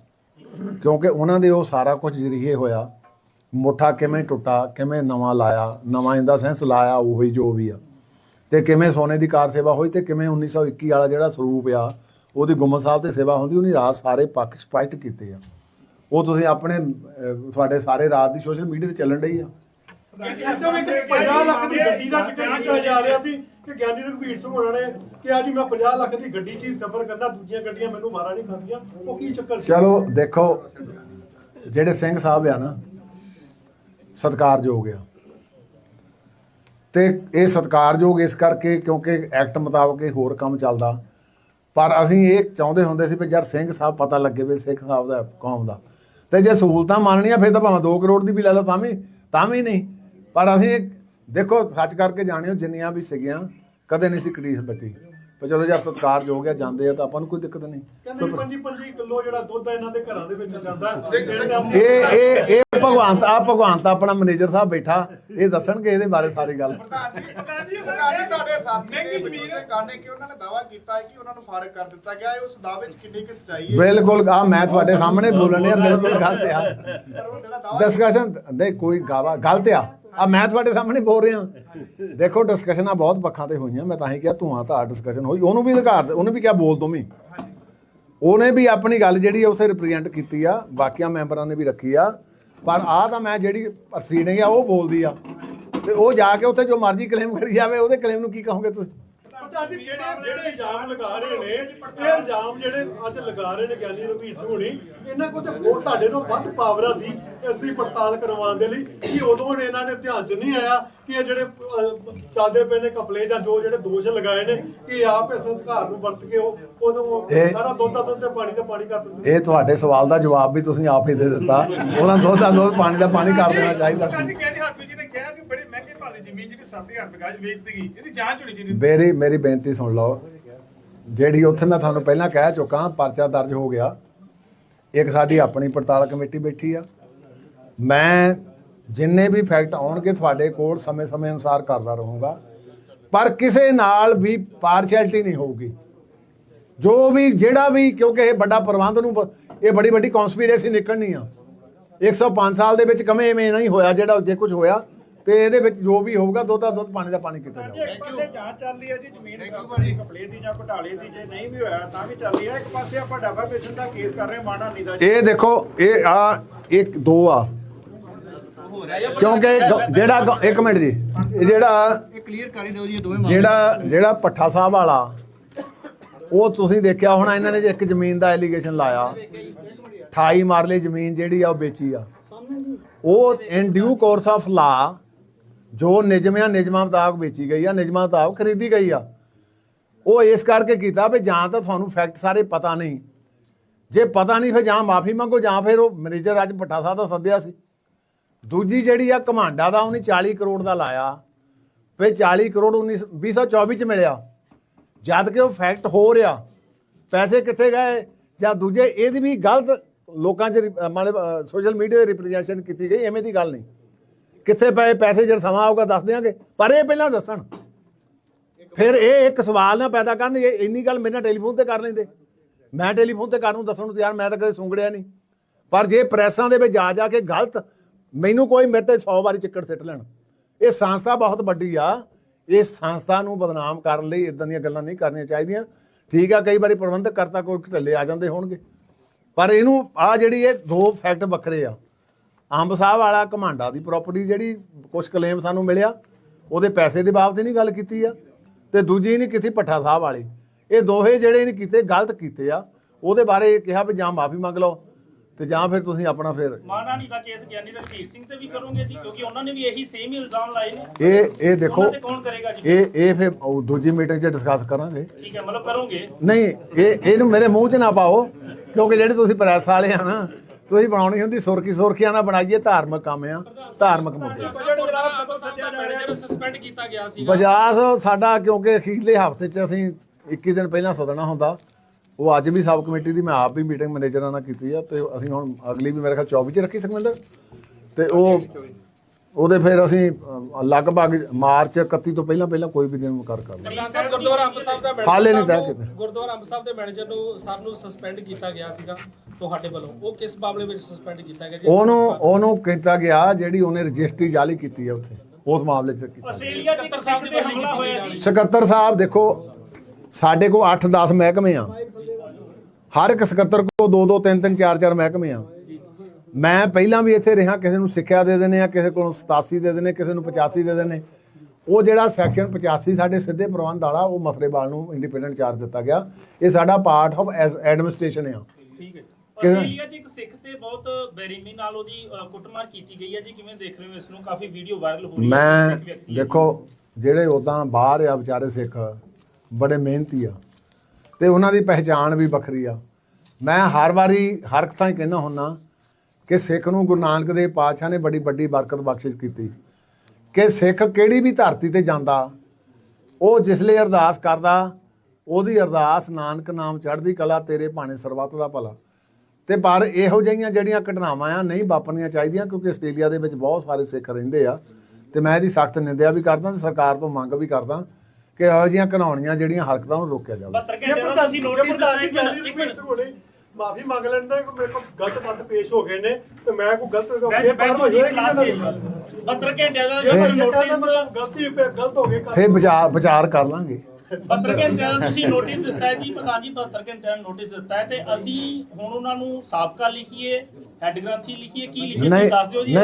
ਕਿਉਂਕਿ ਉਹਨਾਂ ਦੇ ਉਹ ਸਾਰਾ ਕੁਝ ਜਰੀਏ ਹੋਇਆ। ਮੁੱਠਾ ਕਿਵੇਂ ਟੁੱਟਾ ਕਿਵੇਂ ਨਵਾਂ ਲਾਇਆ ਨਵਾਂ ਇਨ ਦਾ ਸੈਂਸ ਲਾਇਆ ਉਹੀ ਜੋ ਵੀ ਆ। ਤੇ ਕਿਵੇਂ ਸੋਨੇ ਦੀ ਕਾਰ ਸੇਵਾ ਹੋਈ ਤੇ ਕਿਵੇਂ 1921 ਵਾਲਾ ਜਿਹੜਾ ਸਰੂਪ ਆ ਉਹਦੀ ਗੁੰਮਤ ਸਾਹਿਬ ਤੇ ਸੇਵਾ ਹੁੰਦੀ ਉਹਨੇ ਰਾਤ ਸਾਰੇ ਪੱਖ ਸਪਸ਼ਟ ਕੀਤੇ ਆ। ਉਹ ਤੁਸੀਂ ਆਪਣੇ ਤੁਹਾਡੇ ਸਾਰੇ ਰਾਤ ਦੀ ਸੋਸ਼ਲ ਮੀਡੀਆ ਤੇ ਚੱਲਣ ਰਹੀ ਆ। ਇੱਥੇ ਵੀ ਇੱਕ 50 ਲੱਖ ਦੀ ਗੱਡੀ ਦਾ ਜਾਂਚ ਹੋ ਜਾ ਰਿਹਾ ਸੀ ਕਿ ਗਿਆਨੀ ਰਘਬੀਰ ਸਿੰਘ ਹੋਣਾ ਨੇ ਕਿ ਅੱਜ ਮੈਂ 50 ਲੱਖ ਦੀ ਗੱਡੀ 'ਚ ਹੀ ਸਫ਼ਰ ਕਰਨਾ ਦੂਜੀਆਂ ਗੱਡੀਆਂ ਮੈਨੂੰ ਮਾਰਾ ਨਹੀਂ ਖਾਂਦੀਆਂ। ਉਹ ਕੀ ਚੱਕਰ ਸੀ? ਚਲੋ ਦੇਖੋ ਜਿਹੜੇ ਸਿੰਘ ਸਾਹਿਬ ਆ ਨਾ ਸਤਿਕਾਰਯੋਗ ਆ। ਤੇ ਇਹ ਸਤਿਕਾਰਯੋਗ ਇਸ ਕਰਕੇ ਕਿਉਂਕਿ ਐਕਟ ਮੁਤਾਬਕ ਇਹ ਹੋਰ ਕੰਮ ਚੱਲਦਾ। ਪਰ ਅਸੀਂ ਇਹ ਚਾਹੁੰਦੇ ਹੁੰਦੇ ਸੀ ਵੀ ਯਾਰ ਸਿੰਘ ਸਾਹਿਬ ਪਤਾ ਲੱਗੇ ਵੀ ਸਿੱਖ ਸਾਹਿਬ ਦਾ ਕੌਮ ਦਾ ਤੇ ਜੇ ਸਹੂਲਤਾਂ ਮੰਨਣੀਆਂ ਫਿਰ ਤਾਂ ਭਾਵੇਂ 2 ਕਰੋੜ ਦੀ ਵੀ ਲੈ ਲਓ ਤਾਂ ਵੀ ਤਾਂ ਵੀ ਨਹੀਂ। ਪਰ ਅਸੀਂ ਦੇਖੋ ਸੱਚ ਕਰਕੇ ਜਾਣਿਓ ਜਿੰਨੀਆਂ ਵੀ ਸੀਗੀਆਂ ਕਦੇ ਨਹੀਂ ਸੀ ਕੜੀਸ ਬੱਟੀ ਪਰ ਚਲੋ ਯਾਰ ਸਤਿਕਾਰਯੋਗ ਆ ਜਾਂਦੇ ਆ ਤਾਂ ਆਪਾਂ ਨੂੰ ਕੋਈ ਦਿੱਕਤ ਨਹੀਂ। ਕਹਿੰਦੇ 25 25 ਕਿਲੋ ਜਿਹੜਾ ਦੁੱਧ ਆ ਇਹਨਾਂ ਦੇ ਘਰਾਂ ਦੇ ਵਿੱਚ ਜਾਂਦਾ। ਇਹ ਇਹ ਇਹ ਭਗਵੰਤ ਆ ਭਗਵੰਤ ਆਪਣਾ ਮੈਨੇਜਰ ਸਾਹਿਬ ਬੈਠਾ ਇਹ ਦੱਸਣਗੇ ਇਹਦੇ ਬਾਰੇ ਸਾਰੀ ਗੱਲ। ਪ੍ਰਧਾਨ ਜੀ ਪ੍ਰਧਾਨ ਜੀ ਪ੍ਰਧਾਨ ਜੀ ਤੁਹਾਡੇ ਸਾਥੀ ਨੇ ਬਲਜੀਤ ਸਿੰਘ ਕਾਨੇ ਕਿ ਉਹਨਾਂ ਨੇ ਦਾਵਾ ਕੀਤਾ ਹੈ ਕਿ ਉਹਨਾਂ ਨੂੰ ਫਾਰਗ ਕਰ ਦਿੱਤਾ ਗਿਆ ਹੈ? ਉਸ ਦਾਅਵੇ 'ਚ ਕਿੰਨੀ ਕੁ ਸੱਚਾਈ ਹੈ? ਬਿਲਕੁਲ ਆ ਮੈਂ ਤੁਹਾਡੇ ਸਾਹਮਣੇ ਬੋਲਣ ਬਿਲਕੁਲ ਗਲਤ ਆ। ਡਿਸਕਸ਼ਨ ਦੇ ਕੋਈ ਗਾਵਾ ਗਲਤ ਆ। ਆ ਮੈਂ ਤੁਹਾਡੇ ਸਾਹਮਣੇ ਬੋਲ ਰਿਹਾ। ਦੇਖੋ ਡਿਸਕਸ਼ਨਾਂ ਬਹੁਤ ਪੱਖਾਂ ਤੇ ਹੋਈਆਂ। ਮੈਂ ਤਾਂ ਹੀ ਕਿਹਾ ਧੂਆਂ ਤਾਂ ਡਿਸਕਸ਼ਨ ਹੋਈ। ਉਹਨੂੰ ਵੀ ਅਧਿਕਾਰ ਉਹਨੂੰ ਵੀ ਕਿਹਾ ਬੋਲ ਤੂੰ ਵੀ। ਉਹਨੇ ਵੀ ਆਪਣੀ ਗੱਲ ਜਿਹੜੀ ਆ ਉੱਥੇ ਰਿਪਰੈਜ਼ੈਂਟ ਕੀਤੀ ਆ। ਬਾਕੀਆਂ ਮੈਂਬਰਾਂ ਨੇ ਵੀ ਰੱਖੀ ਆ। ਪਰ ਆ ਤਾਂ ਮੈਂ ਜਿਹੜੀ ਪ੍ਰਸੀਡਿੰਗ ਆ, ਉਹ ਬੋਲਦੀ ਆ। ਤੇ ਉਹ ਜਾ ਕੇ ਉੱਥੇ ਜੋ ਮਰਜ਼ੀ ਕਲੇਮ ਕਰੀ ਜਾਵੇ, ਉਹਦੇ ਕਲੇਮ ਨੂੰ ਕੀ ਕਹੋਗੇ ਤੁਸੀਂ? ਪ੍ਰਧਾਨ ਜੀ ਜਿਹੜੇ ਜਿਹੜੇ ਇਲਜ਼ਾਮ ਲਗਾ ਰਹੇ ਨੇ ਇਹ ਇਲਜ਼ਾਮ ਜਿਹੜੇ ਅੱਜ ਲਗਾ ਰਹੇ ਨੇ ਗਿਆਨੀ ਰਘਬੀਰ ਸਿੰਘ ਹੋਣੀ ਇਹਨਾਂ ਕੋਲ ਤੇ ਬਹੁਤ ਤੁਹਾਡੇ ਤੋਂ ਵੱਧ ਪਾਵਰਾਂ ਸੀ ਇਸ ਦੀ ਪੜਤਾਲ ਕਰਵਾਉਣ ਦੇ ਲਈ ਕਿ ਉਦੋਂ ਨੇ ਇਹਨਾਂ ਨੇ ਧਿਆਨ 'ਚ ਨਹੀਂ ਆਇਆ ਕਿ ਇਹ ਜਿਹੜੇ ਅਹ, ਚੱਲਦੇ ਪਏ ਨੇ ਕਪਲੇ ਜਾਂ ਜੋ ਜਿਹੜੇ ਦੋਸ਼ ਲਗਾਏ ਨੇ ਕਿ ਆਪ ਇਸ ਅਧਿਕਾਰ ਨੂੰ ਵਰਤ ਕੇ ਉਹ ਉਦੋਂ ਇਹ- ਸਾਰਾ ਦੁੱਧ ਦਾ ਦੁੱਧ ਤੇ ਪਾਣੀ ਦਾ ਪਾਣੀ ਕਰ ਦਿੰਦੇ ਇਹ ਤੁਹਾਡੇ ਸਵਾਲ ਦਾ ਜਵਾਬ ਵੀ ਤੁਸੀਂ ਆਪ ਹੀ ਦੇ ਦਿੱਤਾ। ਉਹਨਾਂ ਦੁੱਧ ਦਾ ਦੁੱਧ ਪਾਣੀ ਦਾ ਪਾਣੀ ਕਰ ਦੇਣਾ ਚਾਹੀਦਾ ਪ੍ਰਧਾਨ ਸੀ। ਜੀ ਕਹਿੰਦੇ ਹਰਪ੍ਰੀਤ ਜੀ ਨੇ ਕਿਹਾ ਕਿ ਬੜੇ ਮਹਿੰਗੇ ਦੀ ਜ਼ਮੀਨ ਜਿਹੜੀ 7000 ਰੁਪਏ ਗਾਜ ਵੇਚ ਦਿੱਤੀ ਇਹਦੀ ਜਾਂਚ ਹੋਣੀ ਚਾਹੀਦੀ ਮੇਰੀ ਮੇਰੀ ਬੇਨਤੀ ਸੁਣ ਲਓ। ਜਿਹੜੀ ਉੱਥੇ ਮੈਂ ਤੁਹਾਨੂੰ ਪਹਿਲਾਂ ਕਹਿ ਚੁੱਕਾ, ਪਰਚਾ ਦਰਜ ਹੋ ਗਿਆ। ਇੱਕ ਸਾਡੀ ਆਪਣੀ ਪੜਤਾਲ ਕਮੇਟੀ ਬੈਠੀ ਆ। ਮੈਂ ਜਿੰਨੇ ਵੀ ਫੈਕਟ ਆਉਣਗੇ ਤੁਹਾਡੇ ਕੋਲ ਸਮੇਂ-ਸਮੇਂ ਅਨੁਸਾਰ ਕਰਦਾ ਰਹੂੰਗਾ। ਪਰ ਕਿਸੇ ਨਾਲ ਵੀ ਪਾਰਸ਼ੈਲਿਟੀ ਨਹੀਂ ਹੋਊਗੀ। ਜੋ ਵੀ, ਜਿਹੜਾ ਵੀ, ਕਿਉਂਕਿ ਇਹ ਵੱਡਾ ਪ੍ਰਬੰਧ ਨੂੰ, ਇਹ ਬੜੀ ਵੱਡੀ ਕਨਸਪੀਰੇਸੀ ਨਿਕਲਣੀ ਆ। 105 ਸਾਲ ਦੇ ਵਿੱਚ ਕਮੇ ਐਵੇਂ ਨਹੀਂ ਹੋਇਆ ਜਿਹੜਾ ਜੇ ਕੁਝ ਹੋਇਆ। ਤੇ ਇਹਦੇ ਵਿੱਚ ਜੋ ਵੀ ਹੋਊਗਾ ਦੁੱਧ ਦਾ ਦੁੱਧ ਪਾਣੀ ਦਾ ਪਾਣੀ ਕੀਤਾ ਜਾਊਗਾ। ਇੱਕ ਪਾਸੇ ਜਾਂਚ ਚੱਲ ਰਹੀ ਹੈ ਜੀ ਜ਼ਮੀਨ ਕੰਪਨੀ ਕਪਲੇ ਦੀ ਜਾਂ ਘਟਾਲੇ ਦੀ ਜੇ ਨਹੀਂ ਵੀ ਹੋਇਆ ਤਾਂ ਵੀ ਚੱਲ ਰਹੀ ਹੈ। ਇੱਕ ਪਾਸੇ ਆਪਾਂ ਡੈਫਾਮੇਸ਼ਨ ਦਾ ਕੇਸ ਕਰ ਰਹੇ ਹਾਂ ਮਾਣਾ ਨੀਦਾ ਜੀ ਇਹ ਦੇਖੋ ਇਹ ਆ ਇੱਕ ਦੋ ਆ। ਕਿਉਂਕਿ ਜਿਹੜਾ ਇੱਕ ਮਿੰਟ ਜੀ ਇਹ ਜਿਹੜਾ ਇਹ ਕਲੀਅਰ ਕਰ ਹੀ ਦਿਓ ਜੀ ਇਹ ਦੋਵੇਂ ਜਿਹੜਾ ਜਿਹੜਾ ਪੱਠਾ ਸਾਹਿਬ ਵਾਲਾ ਉਹ ਤੁਸੀਂ ਦੇਖਿਆ ਹੋਣਾ ਇਹਨਾਂ ਨੇ ਜੇ ਇੱਕ ਜ਼ਮੀਨ ਦਾ ਐਲੀਗੇਸ਼ਨ ਲਾਇਆ। 28 ਮਾਰਲੇ ਜ਼ਮੀਨ ਜਿਹੜੀ ਆ ਉਹ ਵੇਚੀ ਆ। ਉਹ ਇਨ ਡਿਊ ਕੋਰਸ ਆਫ ਲਾ ਜੋ ਨਿਜਮਾਂ ਨਿਜਮਾਂ ਮੁਤਾਬਕ ਵੇਚੀ ਗਈ ਆ ਨਿਜਮਾਂ ਮੁਤਾਬਕ ਖਰੀਦੀ ਗਈ ਆ। ਉਹ ਇਸ ਕਰਕੇ ਕੀਤਾ ਵੀ ਜਾਂ ਤਾਂ ਤੁਹਾਨੂੰ ਫੈਕਟ ਸਾਰੇ ਪਤਾ ਨਹੀਂ। ਜੇ ਪਤਾ ਨਹੀਂ ਫਿਰ ਜਾਂ ਮਾਫੀ ਮੰਗੋ ਜਾਂ ਫਿਰ ਉਹ ਮੈਨੇਜਰ ਅੱਜ ਭੱਠਾ ਸਾਹਿਬ ਦਾ ਸੱਦਿਆ ਸੀ। ਦੂਜੀ ਜਿਹੜੀ ਆ ਕਮਾਂਡਾ ਦਾ, ਉਹਨੇ 40 ਕਰੋੜ ਦਾ ਲਾਇਆ। ਫਿਰ 40 ਕਰੋੜ 19 2024 ਚ ਮਿਲਿਆ। ਜਦ ਕਿ ਉਹ ਫੈਕਟ ਹੋ ਰਿਹਾ। ਪੈਸੇ ਕਿੱਥੇ ਗਏ? ਜਾਂ ਦੂਜੇ, ਇਹਦੀ ਵੀ ਗਲਤ ਲੋਕਾਂ 'ਚ ਰਿ- ਮਤਲਬ ਸੋਸ਼ਲ ਮੀਡੀਆ ਦੇ ਰਿਪਰੈਜ਼ੈਂਟੇਸ਼ਨ ਕੀਤੀ ਗਈ, ਐਵੇਂ ਦੀ ਗੱਲ ਨਹੀਂ। ਕਿੱਥੇ ਪਏ, ਪੈਸੇ ਜਦ ਸਮਾਂ ਆਊਗਾ ਦੱਸ ਦਿਆਂਗੇ। ਪਰ ਇਹ ਪਹਿਲਾਂ ਦੱਸਣ। ਫਿਰ ਇਹ ਇੱਕ ਸਵਾਲ ਨਾ ਪੈਦਾ ਕਰਨ, ਇਹ ਇੰਨੀ ਗੱਲ ਮੇਰੇ ਨਾਲ ਟੈਲੀਫੋਨ ਤੇ ਕਰ ਲੈਂਦੇ। ਮੈਂ ਟੈਲੀਫੋਨ ਤੇ ਕਰਨ ਨੂੰ ਦੱਸਣ ਨੂੰ ਤਿਆਰ, ਮੈਂ ਤਾਂ ਕਦੇ ਸੁੰਗੜਿਆ ਨਹੀਂ। ਪਰ ਜੇ ਪ੍ਰੈਸਾਂ ਦੇ ਵਿੱਚ ਜਾ ਜਾ ਕੇ ਗਲਤ, ਮੈਨੂੰ ਕੋਈ ਮੇਰੇ ਤੇ 100 ਵਾਰੀ ਚਿੱਕੜ ਸਿੱਟ ਲੈਣ। ਇਹ ਸੰਸਥਾ ਬਹੁਤ ਵੱਡੀ ਆ। ਇਹ ਸੰਸਥਾ ਨੂੰ ਬਦਨਾਮ ਕਰਨ ਲਈ ਇਦਾਂ ਦੀਆਂ ਗੱਲਾਂ ਨਹੀਂ ਕਰਨੀਆਂ ਚਾਹੀਦੀਆਂ। ਠੀਕ ਆ, ਕਈ ਵਾਰੀ ਪ੍ਰਬੰਧਕ ਕਰਤਾ ਕੋਈ ਢੱਲੇ ਆ ਜਾਂਦੇ ਹੋਣਗੇ। ਪਰ ਇਹਨੂੰ ਆ ਜਿਹੜੀ ਇਹ ਦੋ ਫੈਕਟ ਵੱਖਰੇ ਆ। ਅੰਬ ਸਾਹਿਬ ਵਾਲਾ ਕਮਾਂਡਾ ਦੀ ਪ੍ਰਾਪਰਟੀ ਜਿਹੜੀ ਕੁਝ ਕਲੇਮ ਸਾਨੂੰ ਮਿਲਿਆ ਉਹਦੇ ਪੈਸੇ ਦੇ ਬਾਬਤ ਨਹੀਂ ਗੱਲ ਕੀਤੀ ਆ ਤੇ ਦੂਜੀ ਨਹੀਂ ਕੀਤੀ ਪੱਠਾ ਸਾਹਿਬ ਵਾਲੀ। ਇਹ ਦੋਹੇ ਜਿਹੜੇ ਨੇ ਕੀਤੇ ਗਲਤ ਕੀਤੇ ਆ ਉਹਦੇ ਬਾਰੇ ਕਿਹਾ ਵੀ ਜਾਂ ਮਾਫੀ ਮੰਗ ਲਓ ਤੇ ਜਾਂ ਫਿਰ ਤੁਸੀਂ ਆਪਣਾ ਫਿਰ ਮਾਨਾਣੀ ਦਾ ਕੇਸ ਗਿਆਨੀ ਰਣਜੀਤ ਸਿੰਘ ਤੇ ਵੀ ਕਰੋਗੇ ਜੀ ਕਿਉਂਕਿ ਉਹਨਾਂ ਨੇ ਵੀ ਇਹੀ ਸੇਮ ਹੀ ਇਲਜ਼ਾਮ ਲਾਏ ਨੇ। ਇਹ ਇਹ ਦੇਖੋ ਉਹਨਾਂ ਤੇ ਕੌਣ ਕਰੇਗਾ ਜੀ? ਇਹ ਇਹ ਫਿਰ ਦੂਜੀ ਮੀਟਿੰਗ 'ਚ ਡਿਸਕਸ ਕਰਾਂਗੇ। ਠੀਕ ਹੈ ਮਤਲਬ ਕਰੋਗੇ? ਨਹੀਂ ਇਹ ਇਹਨੂੰ ਮੇਰੇ ਮੂੰਹ 'ਚ ਨਾ ਪਾਓ ਕਿਉਂਕਿ ਜਿਹੜੇ ਤੁਸੀਂ ਪ੍ਰੈਸ ਵਾਲੇ ਆ ਨਾ ਤੁਸੀਂ ਬਣਾਉਣੀ ਹੁੰਦੀ ਸੁਰਖੀ ਸੁਰਖੀਆਂ ਨਾ ਬਣਾਈਏ ਧਾਰਮਿਕ ਕੰਮ ਆ ਧਾਰਮਿਕ ਮੁੱਦੇ ਸਸਪੈਂਡ ਕੀਤਾ ਗਿਆ ਸੀ ਬਜਾਜ ਸਾਡਾ ਕਿਉਂਕਿ ਅਖੀਰਲੇ ਹਫ਼ਤੇ 'ਚ ਅਸੀਂ 21 ਦਿਨ ਪਹਿਲਾਂ ਸਦਣਾ ਹੁੰਦਾ ਉਹ ਅੱਜ ਵੀ ਸਬ ਕਮੇਟੀ ਦੀ ਮੈਂ ਆਪ ਵੀ ਮੀਟਿੰਗ ਮੈਨੇਜਰਾਂ ਨਾਲ ਕੀਤੀ ਆ ਤੇ ਅਸੀਂ ਹੁਣ ਅਗਲੀ ਵੀ ਮੇਰੇ ਖਿਆਲ 24 ਚ ਰੱਖੀ ਸੁਖਮਿੰਦਰ ਤੇ ਉਹ ਉਹਦੇ ਫਿਰ ਅਸੀਂ ਲਗਭਗ ਮਾਰਚ 31 ਤੋਂ ਪਹਿਲਾਂ ਪਹਿਲਾਂ ਕੋਈ ਵੀ ਦਿਨ ਮੁਕਰ ਕਰ ਸਾਹਿਬ ਗੁਰਦੁਆਰਾ ਅੰਬ ਸਾਹਿਬ ਦਾ ਮੈਨੇਜਰ ਹਾਲੇ ਨਹੀਂ। ਗੁਰਦੁਆਰਾ ਅੰਬ ਸਾਹਿਬ ਦੇ ਮੈਨੇਜਰ ਨੂੰ ਸਾਹਿਬ ਨੂੰ ਸਸਪੈਂਡ ਕੀਤਾ ਗਿਆ ਸੀਗਾ। ਤੁਹਾਡੇ ਵੱਲੋਂ? ਉਹ ਕਿਸ ਮਾਮਲੇ ਵਿੱਚ ਸਸਪੈਂਡ ਕੀਤਾ ਗਿਆ ਜੀ? ਉਹਨੂੰ ਉਹਨੂੰ ਕੀਤਾ ਗਿਆ ਜਿਹੜੀ ਉਹਨੇ ਰਜਿਸਟਰੀ ਜਾਲੀ ਕੀਤੀ ਹੈ ਉੱਥੇ ਉਸ ਮਾਮਲੇ 'ਚ ਕੀਤਾ ਆਸਟ੍ਰੇਲੀਆ ਚ ਸਕੱਤਰ ਸਾਹਿਬ ਦੀ ਕੀਤੀ ਹੋਇਆ ਜੀ। ਸਕੱਤਰ ਸਾਹਿਬ ਦੇਖੋ ਸਾਡੇ ਕੋਲ 8-10 ਮਹਿਕਮੇ ਆ। ਹਰ ਇੱਕ ਸਕੱਤਰ ਕੋਲ 2-2 3-3 4-4 ਮਹਿਕਮੇ ਆ। ਮੈਂ ਪਹਿਲਾਂ ਵੀ ਇੱਥੇ ਰਿਹਾ ਕਿਸੇ ਨੂੰ ਸਿੱਖਿਆ ਦੇ ਦਿੰਦੇ ਆ ਕਿਸੇ ਕੋਲੋਂ 87 ਦੇ ਦਿੰਦੇ ਕਿਸੇ ਨੂੰ 85 ਦੇ ਦਿੰਦੇ। ਉਹ ਜਿਹੜਾ ਸੈਕਸ਼ਨ 85 ਸਾਡੇ ਸਿੱਧੇ ਪ੍ਰਬੰਧ ਵਾਲਾ ਉਹ ਮਸਰੇਵਾਲ ਨੂੰ ਇੰਡੀਪੈਂਡੈਂਟ ਚਾਰਜ ਦਿੱਤਾ ਗਿਆ। ਇਹ ਸਾਡਾ ਪਾਰਟ ਆਫ ਐਡਮਿਨਿਸਟ੍ਰੇਸ਼ਨ ਆ। ਠੀਕ ਹੈ ਆਸਟ੍ਰੇਲੀਆ 'ਚ ਇੱਕ ਸਿੱਖ ਤੇ ਬਹੁਤ ਬੇਰਹਿਮੀ ਨਾਲ ਉਹਦੀ ਕੁੱਟਮਾਰ ਕੀਤੀ ਗਈ ਹੈ ਜੀ ਕਿਵੇਂ ਦੇਖ ਰਹੇ ਹੋ ਇਸ ਨੂੰ? ਕਾਫੀ ਵੀਡੀਓ ਵਾਇਰਲ ਹੋ ਰਹੀ ਹੈ ਮੈਂ। ਦੇਖੋ ਜਿਹੜੇ ਉਦਾਂ ਬਾਹਰ ਆ ਵਿਚਾਰੇ ਸਿੱਖ ਬੜੇ ਮਿਹਨਤੀ ਆ ਤੇ ਉਹਨਾਂ ਦੀ ਪਹਿਚਾਣ ਵੀ ਵੱਖਰੀ ਆ। ਮੈਂ ਹਰ ਵਾਰੀ ਹਰ ਥਾਂ ਹੀ ਕਹਿੰਦਾ ਹੁੰਨਾ ਕਿ ਸਿੱਖ ਨੂੰ ਗੁਰੂ ਨਾਨਕ ਦੇਵ ਪਾਤਸ਼ਾਹ ਨੇ ਬੜੀ ਵੱਡੀ ਬਰਕਤ ਬਖਸ਼ਿਸ਼ ਕੀਤੀ। ਕਿ ਸਿੱਖ ਕਿਹੜੀ ਵੀ ਧਰਤੀ ਤੇ ਜਾਂਦਾ ਉਹ ਜਿਸ ਲਈ ਅਰਦਾਸ ਕਰਦਾ ਉਹਦੀ ਅਰਦਾਸ ਨਾਨਕ ਨਾਮ ਚੜ੍ਹਦੀ ਕਲਾ ਤੇਰੇ ਭਾਣੇ ਸਰਬੱਤ ਦਾ ਭਲਾ। ਤੇ ਪਰ ਇਹੋ ਜਿਹੀਆਂ ਜਿਹੜੀਆਂ ਘਟਨਾਵਾਂ ਆ ਨਹੀਂ ਵਾਪਰਨੀਆਂ ਚਾਹੀਦੀਆਂ ਕਿਉਂਕਿ ਆਸਟ੍ਰੇਲੀਆ ਦੇ ਵਿੱਚ ਬਹੁਤ ਸਾਰੇ ਸਿੱਖ ਰਹਿੰਦੇ ਆ। ਤੇ ਮੈਂ ਇਹਦੀ ਸਖਤ ਨਿੰਦਿਆ ਵੀ ਕਰਦਾ ਤੇ ਸਰਕਾਰ ਤੋਂ ਮੰਗ ਵੀ ਕਰਦਾ ਕਿ ਇਹੋ ਜਿਹੀਆਂ ਘਨਾਉਣੀਆਂ ਜਿਹੜੀਆਂ ਹਰਕਤਾਂ ਨੂੰ ਰੋਕਿਆ ਜਾਵੇ। 72 ਜੇ ਘੰਟੇ ਦਾ ਪ੍ਰਧਾਨ ਤੁਸੀਂ ਜੀ ਨੋਟਿਸ ਮਾਫੀ ਮੰਗ ਲੈਣ ਦਾ ਕਿ ਮੇਰੇ ਕੋਲ ਗਲਤ ਤੱਥ ਪੇਸ਼ ਹੋ ਗਏ ਨੇ ਤੇ ਮੈਂ ਕੋਈ ਗਲਤ ਬੈਠ ਬਾਹਰ ਹੋ ਜੀ ਜਾਏਗੀ ਕਲਾਸ ਦੀ 72 ਘੰਟੇ ਦਾ ਨੋਟਿਸ ਗਲਤੀ ਪੇ ਗਲਤ ਹੋ ਗਈ ਫੇਰ ਵਿਚਾਰ ਵਿਚਾਰ ਕਰ ਲਾਂਗੇ। 72 ਘੰਟੇ ਦਾ ਤੁਸੀਂ ਨੋਟਿਸ ਦਿੱਤਾ ਹੈ ਜੀ ਪ੍ਰਧਾਨ ਜੀ 72 ਘੰਟੇ ਦਾ ਨੋਟਿਸ ਦਿੱਤਾ ਹੈ ਤੇ ਅਸੀਂ ਹੁਣ ਉਹਨਾਂ ਨੂੰ ਸਾਬਕਾ ਲਿਖੀਏ ਹੈੱਡ ਗ੍ਰੰਥੀ ਲਿਖੀਏ ਕੀ ਲਿਖੀਏ ਤੁਸੀਂ ਦੱਸ ਦਿਓ ਜੀ।